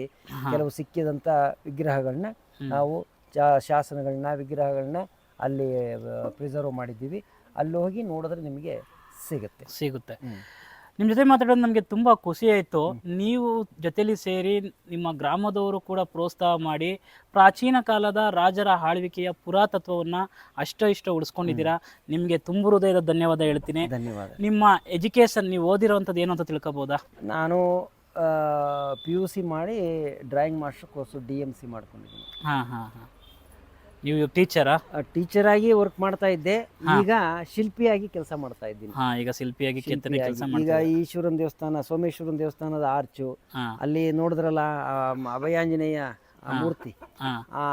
Speaker 2: ಕೆಲವು ಸಿಕ್ಕಿದಂಥ ವಿಗ್ರಹಗಳನ್ನ ನಾವು ಚಾ ಶಾಸನಗಳನ್ನ ವಿಗ್ರಹಗಳನ್ನ ಅಲ್ಲಿ ಪ್ರಿಸರ್ವ್ ಮಾಡಿದ್ದೀವಿ. ಅಲ್ಲಿ ಹೋಗಿ ನೋಡಿದ್ರೆ ನಿಮಗೆ ಸಿಗುತ್ತೆ.
Speaker 1: ಸಿಗುತ್ತೆ. ನಿಮ್ಮ ಜೊತೆ ಮಾತಾಡೋದು ನಮಗೆ ತುಂಬ ಖುಷಿ ಆಯಿತು. ನೀವು ಜೊತೆಲಿ ಸೇರಿ ನಿಮ್ಮ ಗ್ರಾಮದವರು ಕೂಡ ಪ್ರೋತ್ಸಾಹ ಮಾಡಿ ಪ್ರಾಚೀನ ಕಾಲದ ರಾಜರ ಆಳ್ವಿಕೆಯ ಪುರಾತತ್ವವನ್ನು ಅಷ್ಟ ಇಷ್ಟ ಉಳಿಸ್ಕೊಂಡಿದ್ದೀರಾ? ನಿಮಗೆ ತುಂಬ ಹೃದಯದ ಧನ್ಯವಾದ ಹೇಳ್ತೀನಿ.
Speaker 2: ಧನ್ಯವಾದ.
Speaker 1: ನಿಮ್ಮ ಎಜುಕೇಶನ್ ನೀವು ಓದಿರೋವಂಥದ್ದು ಏನು ಅಂತ ತಿಳ್ಕೊಬೋದಾ?
Speaker 2: ನಾನು ಪಿ ಯು ಸಿ ಮಾಡಿ drawing master course D M C ಮಾಡ್ಕೊಂಡಿದ್ದೀನಿ.
Speaker 1: ಹಾಂ ಹಾಂ ಹಾಂ. ನೀವು ಟೀಚರಾ
Speaker 2: ಟೀಚರ್ ಆಗಿ ವರ್ಕ್ ಮಾಡ್ತಾ ಇದ್ದೆ. ಈಗ ಶಿಲ್ಪಿಯಾಗಿ ಕೆಲಸ ಮಾಡ್ತಾ ಇದ್ದೀನಿ.
Speaker 1: ಹಾಂ ಈಗ ಶಿಲ್ಪಿಯಾಗಿ ಕೆತ್ತನೆ ಕೆಲಸ.
Speaker 2: ಈಗ ಈಶ್ವರನ ದೇವಸ್ಥಾನ ಸೋಮೇಶ್ವರನ ದೇವಸ್ಥಾನದ ಆರ್ಚು ಅಲ್ಲಿ ನೋಡಿದ್ರಲ್ಲ ಅಭಯಾಂಜನೇಯ ಆ ಮೂರ್ತಿ. ಆ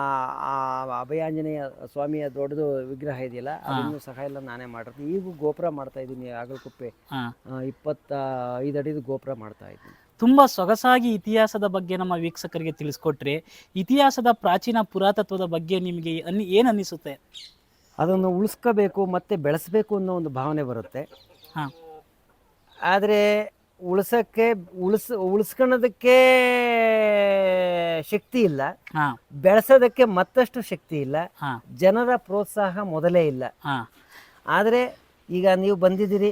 Speaker 2: ಆ ಅಭಯಾಂಜನೇಯ ಸ್ವಾಮಿಯ ದೊಡ್ಡದು ವಿಗ್ರಹ ಇದೆಯಲ್ಲ ಅದನ್ನು ಸಹ ಎಲ್ಲ ನಾನೇ ಮಾಡಿರ್ತೀನಿ ಈಗೂ ಗೋಪುರ ಮಾಡ್ತಾ ಇದ್ದೀನಿ ಆಗಲಕುಪ್ಪೆ ಇಪ್ಪತ್ತ ಐದು ಅಡಿದು ಗೋಪುರ ಮಾಡ್ತಾ ಇದ್ದೀನಿ.
Speaker 1: ತುಂಬ ಸೊಗಸಾಗಿ ಇತಿಹಾಸದ ಬಗ್ಗೆ ನಮ್ಮ ವೀಕ್ಷಕರಿಗೆ ತಿಳಿಸ್ಕೊಟ್ರಿ ಇತಿಹಾಸದ ಪ್ರಾಚೀನ ಪುರಾತತ್ವದ ಬಗ್ಗೆ ನಿಮಗೆ ಅನ್ ಏನು ಅನ್ನಿಸುತ್ತೆ?
Speaker 2: ಅದನ್ನು ಉಳಿಸ್ಕೋಬೇಕು ಮತ್ತೆ ಬೆಳೆಸಬೇಕು ಅನ್ನೋ ಒಂದು ಭಾವನೆ ಬರುತ್ತೆ.
Speaker 1: ಹಾಂ.
Speaker 2: ಆದರೆ ಉಳ್ಸಕ್ಕೆ ಉಳಿಸ್ ಉಳಿಸ್ಕೊಳ್ಳೋದಕ್ಕೆ ಶಕ್ತಿ ಇಲ್ಲ. ಬೆಳೆಸೋದಕ್ಕೆ ಮತ್ತಷ್ಟು ಶಕ್ತಿ ಇಲ್ಲ. ಜನರ ಪ್ರೋತ್ಸಾಹ ಮೊದಲೇ ಇಲ್ಲ. ಆದರೆ ಈಗ ನೀವು ಬಂದಿದ್ದೀರಿ.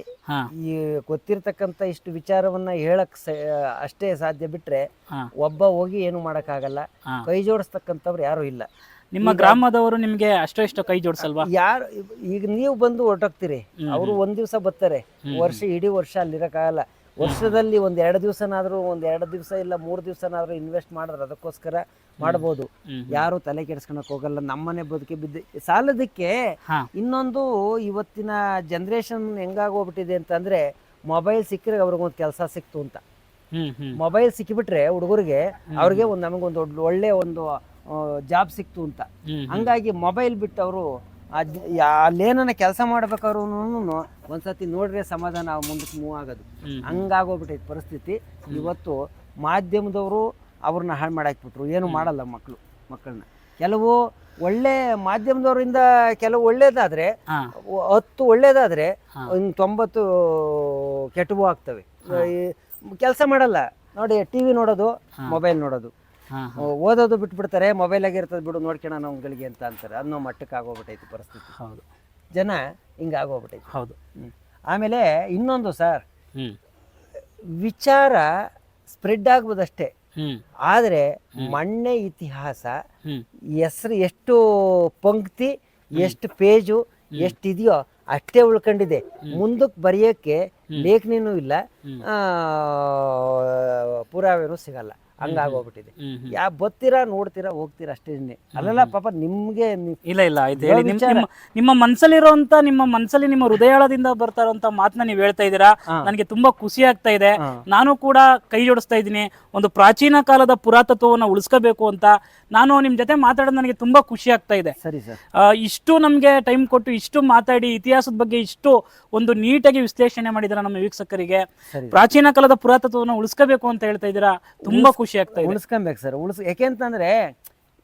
Speaker 2: ಈ ಗೊತ್ತಿರ್ತಕ್ಕಂಥ ಇಷ್ಟು ವಿಚಾರವನ್ನ ಹೇಳಕ್ ಅಷ್ಟೇ ಸಾಧ್ಯ ಬಿಟ್ರೆ ಒಬ್ಬ ಹೋಗಿ ಏನು ಮಾಡಕ್ಕಾಗಲ್ಲ. ಕೈ ಜೋಡಿಸ್ತಕ್ಕಂಥವ್ರು ಯಾರು ಇಲ್ಲ.
Speaker 1: ನಿಮ್ಮ ಗ್ರಾಮದವರು ನಿಮಗೆ ಅಷ್ಟೋ ಇಷ್ಟೋ ಕೈ ಜೋಡಿಸಲ್ವಾ?
Speaker 2: ಯಾರು ಈಗ ನೀವು ಬಂದು ಹೊರಟೋಗ್ತೀರಿ. ಅವರು ಒಂದ್ ದಿವಸ ಬರ್ತಾರೆ. ವರ್ಷ ಇಡೀ ವರ್ಷ ಅಲ್ಲಿರಕ್ಕಾಗಲ್ಲ. ವರ್ಷದಲ್ಲಿ ಒಂದ್ ಎರಡು ದಿವಸನಾದ್ರೂ ಒಂದ್ ಎರಡು ದಿವಸ ಇಲ್ಲ ಮೂರು ದಿವಸನಾದ್ರೂ ಇನ್ವೆಸ್ಟ್ ಮಾಡಿದ್ರೆ ಅದಕ್ಕೋಸ್ಕರ ಮಾಡ್ಬೋದು. ಯಾರು ತಲೆ ಕೆಡಿಸ್ಕೊಳಕ್ ಹೋಗಲ್ಲ ನಮ್ಮನೆ ಬದುಕಿ ಬಿದ್ದು. ಸಾಲದಕ್ಕೆ ಇನ್ನೊಂದು ಇವತ್ತಿನ ಜನ್ರೇಷನ್ ಹೆಂಗಾಗೋಗ್ಬಿಟ್ಟಿದೆ ಅಂತಂದ್ರೆ ಮೊಬೈಲ್ ಸಿಕ್ಕರೆ ಅವ್ರಿಗೊಂದು ಕೆಲಸ ಸಿಕ್ತು ಅಂತ. ಮೊಬೈಲ್ ಸಿಕ್ಕಿಬಿಟ್ರೆ ಹುಡುಗರಿಗೆ ಅವ್ರಿಗೆ ಒಂದು ನಮಗೊಂದು ಒಳ್ಳೆ ಒಂದು ಜಾಬ್ ಸಿಕ್ತು ಅಂತ. ಹಂಗಾಗಿ ಮೊಬೈಲ್ ಬಿಟ್ಟು ಅವರು ಅಲ್ಲೇನ ಕೆಲಸ ಮಾಡ್ಬೇಕಾದ್ರು ಒಂದ್ಸತಿ ನೋಡ್ರೆ ಸಮಾಧಾನ ಮುಂದಕ್ಕೆ ಮೂವ್ ಆಗೋದು. ಹಂಗಾಗೋಗ್ಬಿಟ್ಟೈತೆ ಪರಿಸ್ಥಿತಿ. ಇವತ್ತು ಮಾಧ್ಯಮದವರು ಅವ್ರನ್ನ ಹಾಳು ಮಾಡಾಕ್ಬಿಟ್ರು. ಏನು ಮಾಡಲ್ಲ ಮಕ್ಕಳು ಮಕ್ಕಳನ್ನ. ಕೆಲವು ಒಳ್ಳೆ ಮಾಧ್ಯಮದವರಿಂದ ಕೆಲವು ಒಳ್ಳೇದಾದ್ರೆ ಹತ್ತು ಒಳ್ಳೇದಾದ್ರೆ ಒಂದು ತೊಂಬತ್ತು ಕೆಟ್ಟವು ಆಗ್ತವೆ. ಕೆಲಸ ಮಾಡಲ್ಲ. ನೋಡಿ ಟಿವಿ ನೋಡೋದು ಮೊಬೈಲ್ ನೋಡೋದು. ಓದೋದು ಬಿಟ್ಬಿಡ್ತಾರೆ ಮೊಬೈಲ್ ಆಗಿರ್ತದೆ ಬಿಡು ನೋಡ್ಕೊಳ್ಳೋಣ ಅವ್ಗಳಿಗೆ ಅಂತ ಅಂತಾರೆ. ಅನ್ನೋ ಮಟ್ಟಕ್ಕೆ ಆಗೋಗ್ಬಿಟ್ಟೈತಿ ಪರಿಸ್ಥಿತಿ.
Speaker 1: ಹೌದು.
Speaker 2: ಜನ ಹಿಂಗೆ ಆಗೋಗ್ಬಿಟ್ಟೈತಿ.
Speaker 1: ಹೌದು.
Speaker 2: ಆಮೇಲೆ ಇನ್ನೊಂದು ಸರ್ ವಿಚಾರ ಸ್ಪ್ರೆಡ್ ಆಗ್ಬೋದಷ್ಟೇ. ಆದರೆ ಮಣ್ಣೆ ಇತಿಹಾಸ ಹೆಸರು ಎಷ್ಟು ಪಂಕ್ತಿ ಎಷ್ಟು ಪೇಜು ಎಷ್ಟಿದೆಯೋ ಅಷ್ಟೇ ಉಳ್ಕೊಂಡಿದೆ. ಮುಂದಕ್ಕೆ ಬರೆಯೋಕ್ಕೆ ಲೇಖನಿನೂ ಇಲ್ಲ. ಆ, ಪುರಾವೆನೂ ಸಿಗಲ್ಲ. ಹಂಗಾಗೋಗ್ಬಿಟ್ಟಿದೆ ಯಾ ಬತ್ತೀರಾ ನೋಡ್ತೀರಾ ಹೋಗ್ತೀರಾ ಅಷ್ಟೇ ಅಲ್ಲೆಲ್ಲ ಪಾಪ ನಿಮ್ಗೆ
Speaker 1: ಇಲ್ಲ ಇಲ್ಲ ಆಯ್ತು ಹೇಳಿ. ನಿಮ್ಮ ನಿಮ್ಮ ನಿಮ್ಮ ಮನ್ಸಲ್ಲಿ ನಿಮ್ಮ ಮನಸಲ್ಲಿ ನಿಮ್ಮ ಹೃದಯಾಳದಿಂದ ಬರ್ತಾ ಇರುವಂತ ಮಾತನ್ನ ನೀವು ಹೇಳ್ತಾ ಇದ್ದೀರಾ. ನನಗೆ ತುಂಬಾ ಖುಷಿ ಆಗ್ತಾ ಇದೆ. ನಾನು ಕೂಡ ಕೈ ಜೋಡಿಸ್ತಾ ಇದ್ದೀನಿ. ಒಂದು ಪ್ರಾಚೀನ ಕಾಲದ ಪುರಾತತ್ವವನ್ನು ಉಳಿಸ್ಕೋಬೇಕು ಅಂತ. ನಾನು ನಿಮ್ ಜೊತೆ ಮಾತಾಡೋದು ನನಗೆ ತುಂಬಾ ಖುಷಿ ಆಗ್ತಾ ಇದೆ.
Speaker 2: ಸರಿ ಸರ್.
Speaker 1: ಆ, ಇಷ್ಟು ನಮಗೆ ಟೈಮ್ ಕೊಟ್ಟು ಇಷ್ಟು ಮಾತಾಡಿ ಇತಿಹಾಸದ ಬಗ್ಗೆ ಇಷ್ಟು ಒಂದು ನೀಟಾಗಿ ವಿಶ್ಲೇಷಣೆ ಮಾಡಿದ್ರ ನಮ್ಮ ವೀಕ್ಷಕರಿಗೆ. ಪ್ರಾಚೀನ ಕಾಲದ ಪುರಾತತ್ವವನ್ನು ಉಳಿಸ್ಕೋಬೇಕು ಅಂತ ಹೇಳ್ತಾ ಇದ್ದೀರಾ? ತುಂಬಾ ಖುಷಿ ಆಗ್ತಾ ಇದೆ.
Speaker 2: ಉಳಿಸ್ಕೊಬೇಕು ಸರ್ ಉಳಿಸ್ ಯಾಕೆಂತಂದ್ರೆ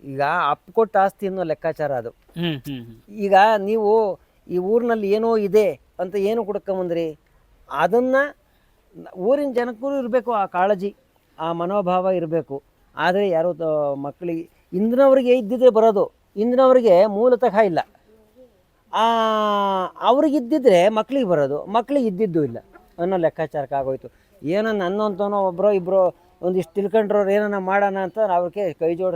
Speaker 2: ಈಗ ಅಪ್ಪು ಕೊಟ್ಟ ಆಸ್ತಿ ಅನ್ನೋ ಲೆಕ್ಕಾಚಾರ ಅದು.
Speaker 1: ಹ್ಮ್ ಹ್ಮ್ ಹ್ಮ್.
Speaker 2: ಈಗ ನೀವು ಈ ಊರಿನಲ್ಲಿ ಏನೋ ಇದೆ ಅಂತ ಏನು ಕುಡ್ಕೊಂಬಂದ್ರಿ ಅದನ್ನ ಊರಿನ ಜನಕ್ಕೂ ಇರಬೇಕು ಆ ಕಾಳಜಿ ಆ ಮನೋಭಾವ ಇರಬೇಕು. ಆದರೆ ಯಾರು ತ- ಮಕ್ಕಳಿಗೆ ಇಂದಿನವ್ರಿಗೆ ಇದ್ದಿದ್ರೆ ಬರೋದು ಇಂದಿನವ್ರಿಗೆ ಮೂಲತಃ ಇಲ್ಲ. ಆ, ಅವ್ರಿಗೆ ಇದ್ದಿದ್ರೆ ಮಕ್ಳಿಗೆ ಬರೋದು ಮಕ್ಳಿಗೆ ಇದ್ದಿದ್ದು ಇಲ್ಲ ಅನ್ನೋ ಲೆಕ್ಕಾಚಾರಕ್ಕೆ ಆಗೋಯ್ತು. ಏನೋ ನನ್ನಂತನೋ ಒಬ್ಬರೋ ಇಬ್ಬರು ಒಂದಿಷ್ಟು ತಿಳ್ಕೊಂಡ್ರವ್ರು ಏನನ್ನ ಮಾಡೋಣ ಅಂತ ಅವ್ರಿಗೆ ಕೈ ಜೋಡ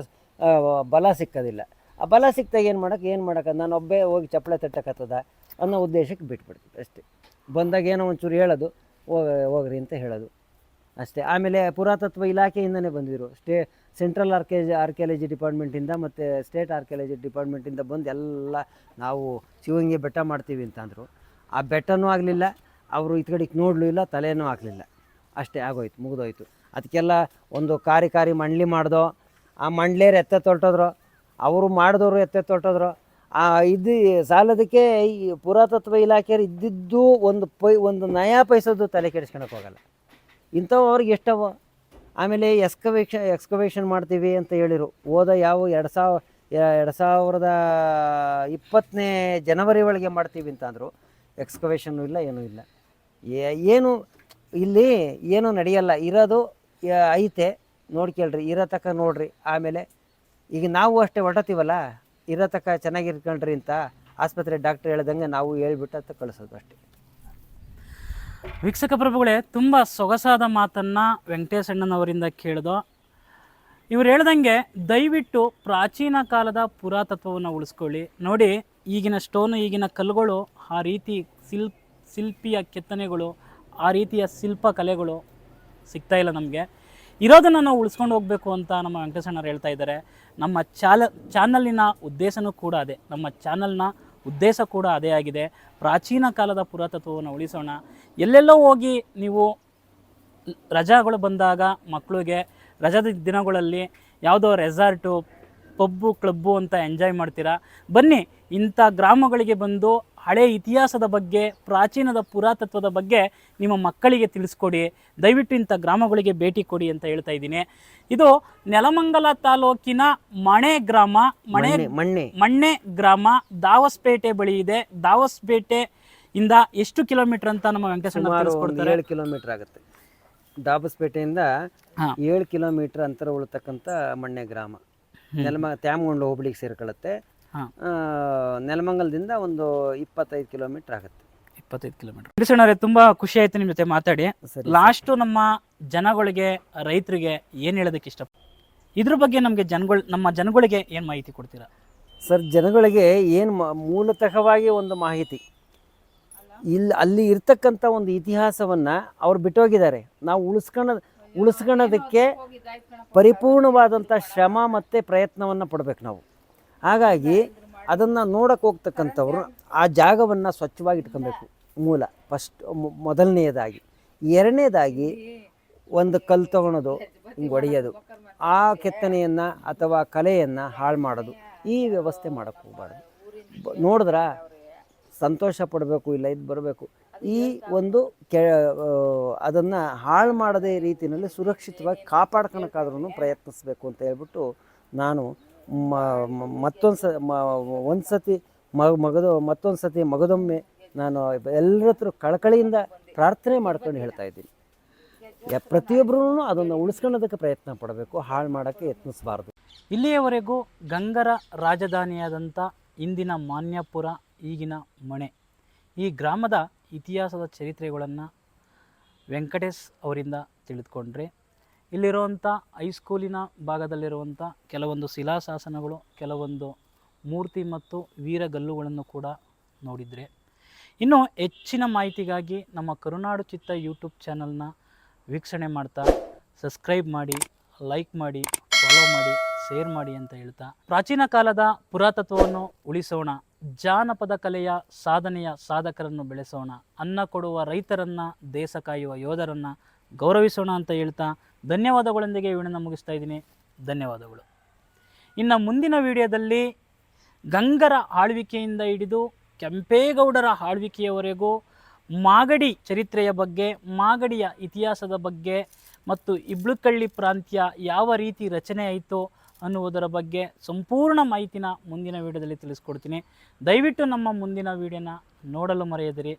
Speaker 2: ಬಲ ಸಿಕ್ಕೋದಿಲ್ಲ. ಆ ಬಲ ಸಿಕ್ತಾಗ ಏನು ಮಾಡೋಕೆ ಏನು ಮಾಡೋಕೆ? ನಾನು ಒಬ್ಬೇ ಹೋಗಿ ಚಪ್ಪಳೆ ತಟ್ಟಕತ್ತದ ಅನ್ನೋ ಉದ್ದೇಶಕ್ಕೆ ಬಿಟ್ಬಿಡ್ತೀವಿ ಅಷ್ಟೇ. ಬಂದಾಗ ಏನೋ ಒಂಚೂರು ಹೇಳೋದು, ಹೋಗ, ಹೋಗ್ರಿ ಅಂತ ಹೇಳೋದು ಅಷ್ಟೇ. ಆಮೇಲೆ ಪುರಾತತ್ವ ಇಲಾಖೆಯಿಂದನೇ ಬಂದಿದ್ರು. ಸ್ಟೇ, ಸೆಂಟ್ರಲ್ ಆರ್ಕೇಜ್, ಆರ್ಕಿಯಾಲಜಿ ಡಿಪಾರ್ಟ್ಮೆಂಟಿಂದ ಮತ್ತು ಸ್ಟೇಟ್ ಆರ್ಕಿಯಾಲಜಿ ಡಿಪಾರ್ಟ್ಮೆಂಟಿಂದ ಬಂದು ಎಲ್ಲ ನಾವು ಶಿವಂಗಿ ಬೆಟ್ಟ ಮಾಡ್ತೀವಿ ಅಂತಂದರು. ಆ ಬೆಟ್ಟನೂ ಆಗಲಿಲ್ಲ, ಅವರು ಇತ್ಕಡಿಕ್ ನೋಡಲೂ ಇಲ್ಲ ತಲೆಯೂ ಆಗಲಿಲ್ಲ. ಅಷ್ಟೇ, ಆಗೋಯ್ತು, ಮುಗಿದೋಯ್ತು. ಅದಕ್ಕೆಲ್ಲ ಒಂದು ಕಾರಿ ಕಾರಿ ಮಂಡ್ಲಿ ಮಾಡ್ದೋ, ಆ ಮಂಡ್ಲೇರು ಎತ್ತ ತೊಟ್ಟೋದ್ರು ಅವರು ಮಾಡಿದವರು ಎತ್ತ ತೊಟ್ಟೋದ್ರು ಆ ಇದು ಸಾಲದಕ್ಕೆ ಈ ಪುರಾತತ್ವ ಇಲಾಖೆಯವ್ರು ಇದ್ದಿದ್ದು ಒಂದು ಪೈ, ಒಂದು ನಯಾ ಪೈಸದ್ದು ತಲೆ ಕೆಡಿಸ್ಕೊಳಕ್ಕೆ ಹೋಗಲ್ಲ. ಇಂಥವು ಅವ್ರಿಗೆ ಎಷ್ಟವ ಆಮೇಲೆ ಎಕ್ಸ್ಕವೇಷನ್ ಎಕ್ಸ್ಕವೇಷನ್ ಮಾಡ್ತೀವಿ ಅಂತ ಹೇಳಿರು. ಹೋದ ಯಾವ ಎರಡು ಸಾವಿರ ಎರಡು ಸಾವಿರದ ಇಪ್ಪತ್ತನೇ ಜನವರಿ ಒಳಗೆ ಮಾಡ್ತೀವಿ ಅಂತ ಅಂದರು. ಎಕ್ಸ್ಕವೇಷನ್ನು ಇಲ್ಲ, ಏನೂ ಇಲ್ಲ. ಏನು ಇಲ್ಲಿ ಏನೂ ನಡೆಯಲ್ಲ. ಇರೋದು ಐತೆ. ನೋಡ್ಕೇಳ್ರಿ, ಇರೋ ತಕ್ಕ ನೋಡ್ರಿ. ಆಮೇಲೆ ಈಗ ನಾವು ಅಷ್ಟೇ ಹೊರಟತೀವಲ್ಲ ಇರೋ ತಕ್ಕ ಚೆನ್ನಾಗಿರ್ಕೊಳ್ರಿ ಅಂತ ಆಸ್ಪತ್ರೆ ಡಾಕ್ಟರ್ ಹೇಳ್ದಂಗೆ ನಾವು ಹೇಳ್ಬಿಟ್ಟು ಕಳಿಸೋದು ಅಷ್ಟೇ.
Speaker 1: ವೀಕ್ಷಕ ಪ್ರಭುಗಳೇ, ತುಂಬ ಸೊಗಸಾದ ಮಾತನ್ನು ವೆಂಕಟೇಶಣ್ಣನವರಿಂದ ಕೇಳಿದೋ. ಇವ್ರು ಹೇಳ್ದಂಗೆ ದಯವಿಟ್ಟು ಪ್ರಾಚೀನ ಕಾಲದ ಪುರಾತತ್ವವನ್ನು ಉಳಿಸ್ಕೊಳ್ಳಿ. ನೋಡಿ, ಈಗಿನ ಸ್ಟೋನು, ಈಗಿನ ಕಲ್ಲುಗಳು, ಆ ರೀತಿ ಶಿಲ್, ಶಿಲ್ಪಿಯ ಕೆತ್ತನೆಗಳು, ಆ ರೀತಿಯ ಶಿಲ್ಪ ಕಲೆಗಳು ಸಿಗ್ತಾ ಇಲ್ಲ ನಮಗೆ. ಇರೋದನ್ನು ನಾವು ಉಳಿಸ್ಕೊಂಡು ಹೋಗಬೇಕು ಅಂತ ನಮ್ಮ ವೆಂಕಟೇಶಣ್ಣರು ಹೇಳ್ತಾ ಇದ್ದಾರೆ. ನಮ್ಮ ಚಾಲ, ಚಾನಲಿನ ಉದ್ದೇಶನೂ ಕೂಡ ಅದೇ. ನಮ್ಮ ಚಾನಲ್ನ ಉದ್ದೇಶ ಕೂಡ ಅದೇ ಆಗಿದೆ. ಪ್ರಾಚೀನ ಕಾಲದ ಪುರಾತತ್ವವನ್ನು ಉಳಿಸೋಣ. ಎಲ್ಲೆಲ್ಲೋ ಹೋಗಿ ನೀವು ರಜಾಗಳು ಬಂದಾಗ ಮಕ್ಕಳಿಗೆ ರಜಾದ ದಿನಗಳಲ್ಲಿ ಯಾವುದೋ ರೆಸಾರ್ಟು ಪಬ್ಬು ಕ್ಲಬ್ಬು ಅಂತ ಎಂಜಾಯ್ ಮಾಡ್ತೀರಾ? ಬನ್ನಿ, ಇಂಥ ಗ್ರಾಮಗಳಿಗೆ ಬಂದು ಹಳೆ ಇತಿಹಾಸದ ಬಗ್ಗೆ ಪ್ರಾಚೀನದ ಪುರಾತತ್ವದ ಬಗ್ಗೆ ನಿಮ್ಮ ಮಕ್ಕಳಿಗೆ ತಿಳಿಸ್ಕೊಡಿ. ದಯವಿಟ್ಟು ಇಂಥ ಗ್ರಾಮಗಳಿಗೆ ಭೇಟಿ ಕೊಡಿ ಅಂತ ಹೇಳ್ತಾ ಇದ್ದೀನಿ. ಇದು ನೆಲಮಂಗಲ ತಾಲೂಕಿನ ಮಣೆ ಗ್ರಾಮ ಮಣೆ
Speaker 2: ಮಣ್ಣೆ ಮಣ್ಣೆ.
Speaker 1: ಗ್ರಾಮ ದಾವಸ್ಪೇಟೆ ಬಳಿ ಇದೆ. ದಾವಸ್ಪೇಟೆ ಇಂದ ಎಷ್ಟು ಕಿಲೋಮೀಟರ್ ಅಂತ ನಮ್ಮ ವೆಂಕಟೇಶ್ವರ ತಿಳಿಸ್ಕೊಡ್ತಾರೆ?
Speaker 2: ಏಳು ಕಿಲೋಮೀಟರ್ ಆಗುತ್ತೆ. ದಾಬಸ್ಪೇಟೆಯಿಂದ. ಏಳು ಕಿಲೋಮೀಟರ್ ಅಂತರ ಉಳ್ತಕ್ಕಂಥ ಮಣ್ಣೆ ಗ್ರಾಮ. ನೆಲಮ ತ್ಯಾಮಗೊಂಡು ಹೋಬಳಿಗೆ ಸೇರ್ಕೊಳ್ಳುತ್ತೆ. ನೆಲಮಂಗಲದಿಂದ ಒಂದು ಇಪ್ಪತ್ತೈದು ಕಿಲೋಮೀಟರ್ ಆಗುತ್ತೆ.
Speaker 1: ಇಪ್ಪತ್ತೈದು ಕಿಲೋಮೀಟರ್. ವೆಂಕಟೇಶ್ವರವ್ರೆ ತುಂಬಾ ಖುಷಿ ಆಯ್ತು ನಿಮ್ಮ ಜೊತೆ ಮಾತಾಡಿ. ಲಾಸ್ಟ್ ನಮ್ಮ ಜನಗಳಿಗೆ ರೈತರಿಗೆ ಏನ್ ಹೇಳೋದಕ್ಕೆ ಇಷ್ಟ? ಇದ್ರ ಬಗ್ಗೆ ನಮಗೆ ಜನಗಳು ನಮ್ಮ ಜನಗಳಿಗೆ ಏನು ಮಾಹಿತಿ ಕೊಡ್ತೀರಾ?
Speaker 2: ಸರ್ ಜನಗಳಿಗೆ ಏನು ಮೂಲತಃವಾಗಿ ಒಂದು ಮಾಹಿತಿ. ಇಲ್ಲಿ ಅಲ್ಲಿ ಇರ್ತಕ್ಕಂಥ ಒಂದು ಇತಿಹಾಸವನ್ನು ಅವ್ರು ಬಿಟ್ಟೋಗಿದ್ದಾರೆ. ನಾವು ಉಳಿಸ್ಕೊಳ್ಳೋದು ಉಳಿಸ್ಕೊಳ್ಳೋದಕ್ಕೆ ಪರಿಪೂರ್ಣವಾದಂಥ ಶ್ರಮ ಮತ್ತು ಪ್ರಯತ್ನವನ್ನು ಪಡಬೇಕು ನಾವು. ಹಾಗಾಗಿ ಅದನ್ನು ನೋಡಕ್ಕೆ ಹೋಗ್ತಕ್ಕಂಥವ್ರು ಆ ಜಾಗವನ್ನು ಸ್ವಚ್ಛವಾಗಿ ಇಟ್ಕೊಬೇಕು. ಮೂಲ ಫಸ್ಟ್ ಮೊದಲನೆಯದಾಗಿ. ಎರಡನೇದಾಗಿ ಒಂದು ಕಲ್ಲು ತಗೊಳೋದು ಹಿಂಗೆ ಹೊಡೆಯೋದು ಆ ಕೆತ್ತನೆಯನ್ನು ಅಥವಾ ಕಲೆಯನ್ನು ಹಾಳು ಮಾಡೋದು. ಈ ವ್ಯವಸ್ಥೆ ಮಾಡೋಕ್ಕೆ ಹೋಗ್ಬಾರ್ದು. ನೋಡಿದ್ರ? ಸಂತೋಷ ಪಡಬೇಕು, ಇಲ್ಲ ಇದು ಬರಬೇಕು. ಈ ಒಂದು ಕೆ ಅದನ್ನು ಹಾಳು ಮಾಡದೇ ರೀತಿಯಲ್ಲಿ ಸುರಕ್ಷಿತವಾಗಿ ಕಾಪಾಡ್ಕೊಳಕ್ಕಾದ್ರೂ ಪ್ರಯತ್ನಿಸ್ಬೇಕು ಅಂತ ಹೇಳ್ಬಿಟ್ಟು ನಾನು ಮತ್ತೊಂದು ಸ ಮ ಒಂದು ಸತಿ ಮ, ಮಗದು ಮತ್ತೊಂದು ಸತಿ ಮಗದೊಮ್ಮೆ ನಾನು ಎಲ್ಲರ ಹತ್ರ ಕಳಕಳಿಯಿಂದ ಪ್ರಾರ್ಥನೆ ಮಾಡ್ಕೊಂಡು ಹೇಳ್ತಾ ಇದ್ದೀನಿ. ಪ್ರತಿಯೊಬ್ಬರೂ ಅದನ್ನು ಉಳಿಸ್ಕೊಳ್ಳೋದಕ್ಕೆ ಪ್ರಯತ್ನ ಪಡಬೇಕು, ಹಾಳು ಮಾಡೋಕ್ಕೆ ಯತ್ನಿಸಬಾರ್ದು.
Speaker 1: ಇಲ್ಲಿಯವರೆಗೂ ಗಂಗರ ರಾಜಧಾನಿಯಾದಂಥ ಇಂದಿನ ಮಾನ್ಯಪುರ ಈಗಿನ ಮಣೆ. ಈ ಗ್ರಾಮದ ಇತಿಹಾಸದ ಚರಿತ್ರೆಗಳನ್ನು ವೆಂಕಟೇಶ್ ಅವರಿಂದ ತಿಳಿದುಕೊಂಡ್ರಿ ಇಲ್ಲಿರುವಂಥ ಹೈಸ್ಕೂಲಿನ ಭಾಗದಲ್ಲಿರುವಂಥ ಕೆಲವೊಂದು ಶಿಲಾಶಾಸನಗಳು, ಕೆಲವೊಂದು ಮೂರ್ತಿ ಮತ್ತು ವೀರಗಲ್ಲುಗಳನ್ನು ಕೂಡ ನೋಡಿದರೆ. ಇನ್ನು ಹೆಚ್ಚಿನ ಮಾಹಿತಿಗಾಗಿ ನಮ್ಮ ಕರುನಾಡು ಚಿತ್ತ ಯೂಟ್ಯೂಬ್ ಚಾನಲ್ನ ವೀಕ್ಷಣೆ ಮಾಡ್ತಾ ಸಬ್ಸ್ಕ್ರೈಬ್ ಮಾಡಿ ಲೈಕ್ ಮಾಡಿ ಫಾಲೋ ಮಾಡಿ ಶೇರ್ ಮಾಡಿ ಅಂತ ಹೇಳ್ತಾ. ಪ್ರಾಚೀನ ಕಾಲದ ಪುರಾತತ್ವವನ್ನು ಉಳಿಸೋಣ. ಜಾನಪದ ಕಲೆಯ ಸಾಧನೆಯ ಸಾಧಕರನ್ನು ಬೆಳೆಸೋಣ. ಅನ್ನ ಕೊಡುವ ರೈತರನ್ನು, ದೇಶ ಕಾಯುವ ಯೋಧರನ್ನು ಗೌರವಿಸೋಣ ಅಂತ ಹೇಳ್ತಾ ಧನ್ಯವಾದಗಳೊಂದಿಗೆ ವಿವರಣೆ ಮುಗಿಸ್ತಾ ಇದ್ದೀನಿ. ಧನ್ಯವಾದಗಳು. ಇನ್ನು ಮುಂದಿನ ವಿಡಿಯೋದಲ್ಲಿ ಗಂಗರ ಆಳ್ವಿಕೆಯಿಂದ ಹಿಡಿದು ಕೆಂಪೇಗೌಡರ ಆಳ್ವಿಕೆಯವರೆಗೂ ಮಾಗಡಿ ಚರಿತ್ರೆಯ ಬಗ್ಗೆ, ಮಾಗಡಿಯ ಇತಿಹಾಸದ ಬಗ್ಗೆ ಮತ್ತು ಇಬ್ಳುಕಳ್ಳಿ ಪ್ರಾಂತ್ಯ ಯಾವ ರೀತಿ ರಚನೆ ಆಯಿತು ಅನ್ನುವುದರ ಬಗ್ಗೆ ಸಂಪೂರ್ಣ ಮಾಹಿತಿನ ಮುಂದಿನ ವಿಡಿಯೋದಲ್ಲಿ ತಿಳಿಸ್ಕೊಡ್ತೀನಿ. ದಯವಿಟ್ಟು ನಮ್ಮ ಮುಂದಿನ ವಿಡಿಯೋನ ನೋಡಲು ಮರೆಯದಿರಿ.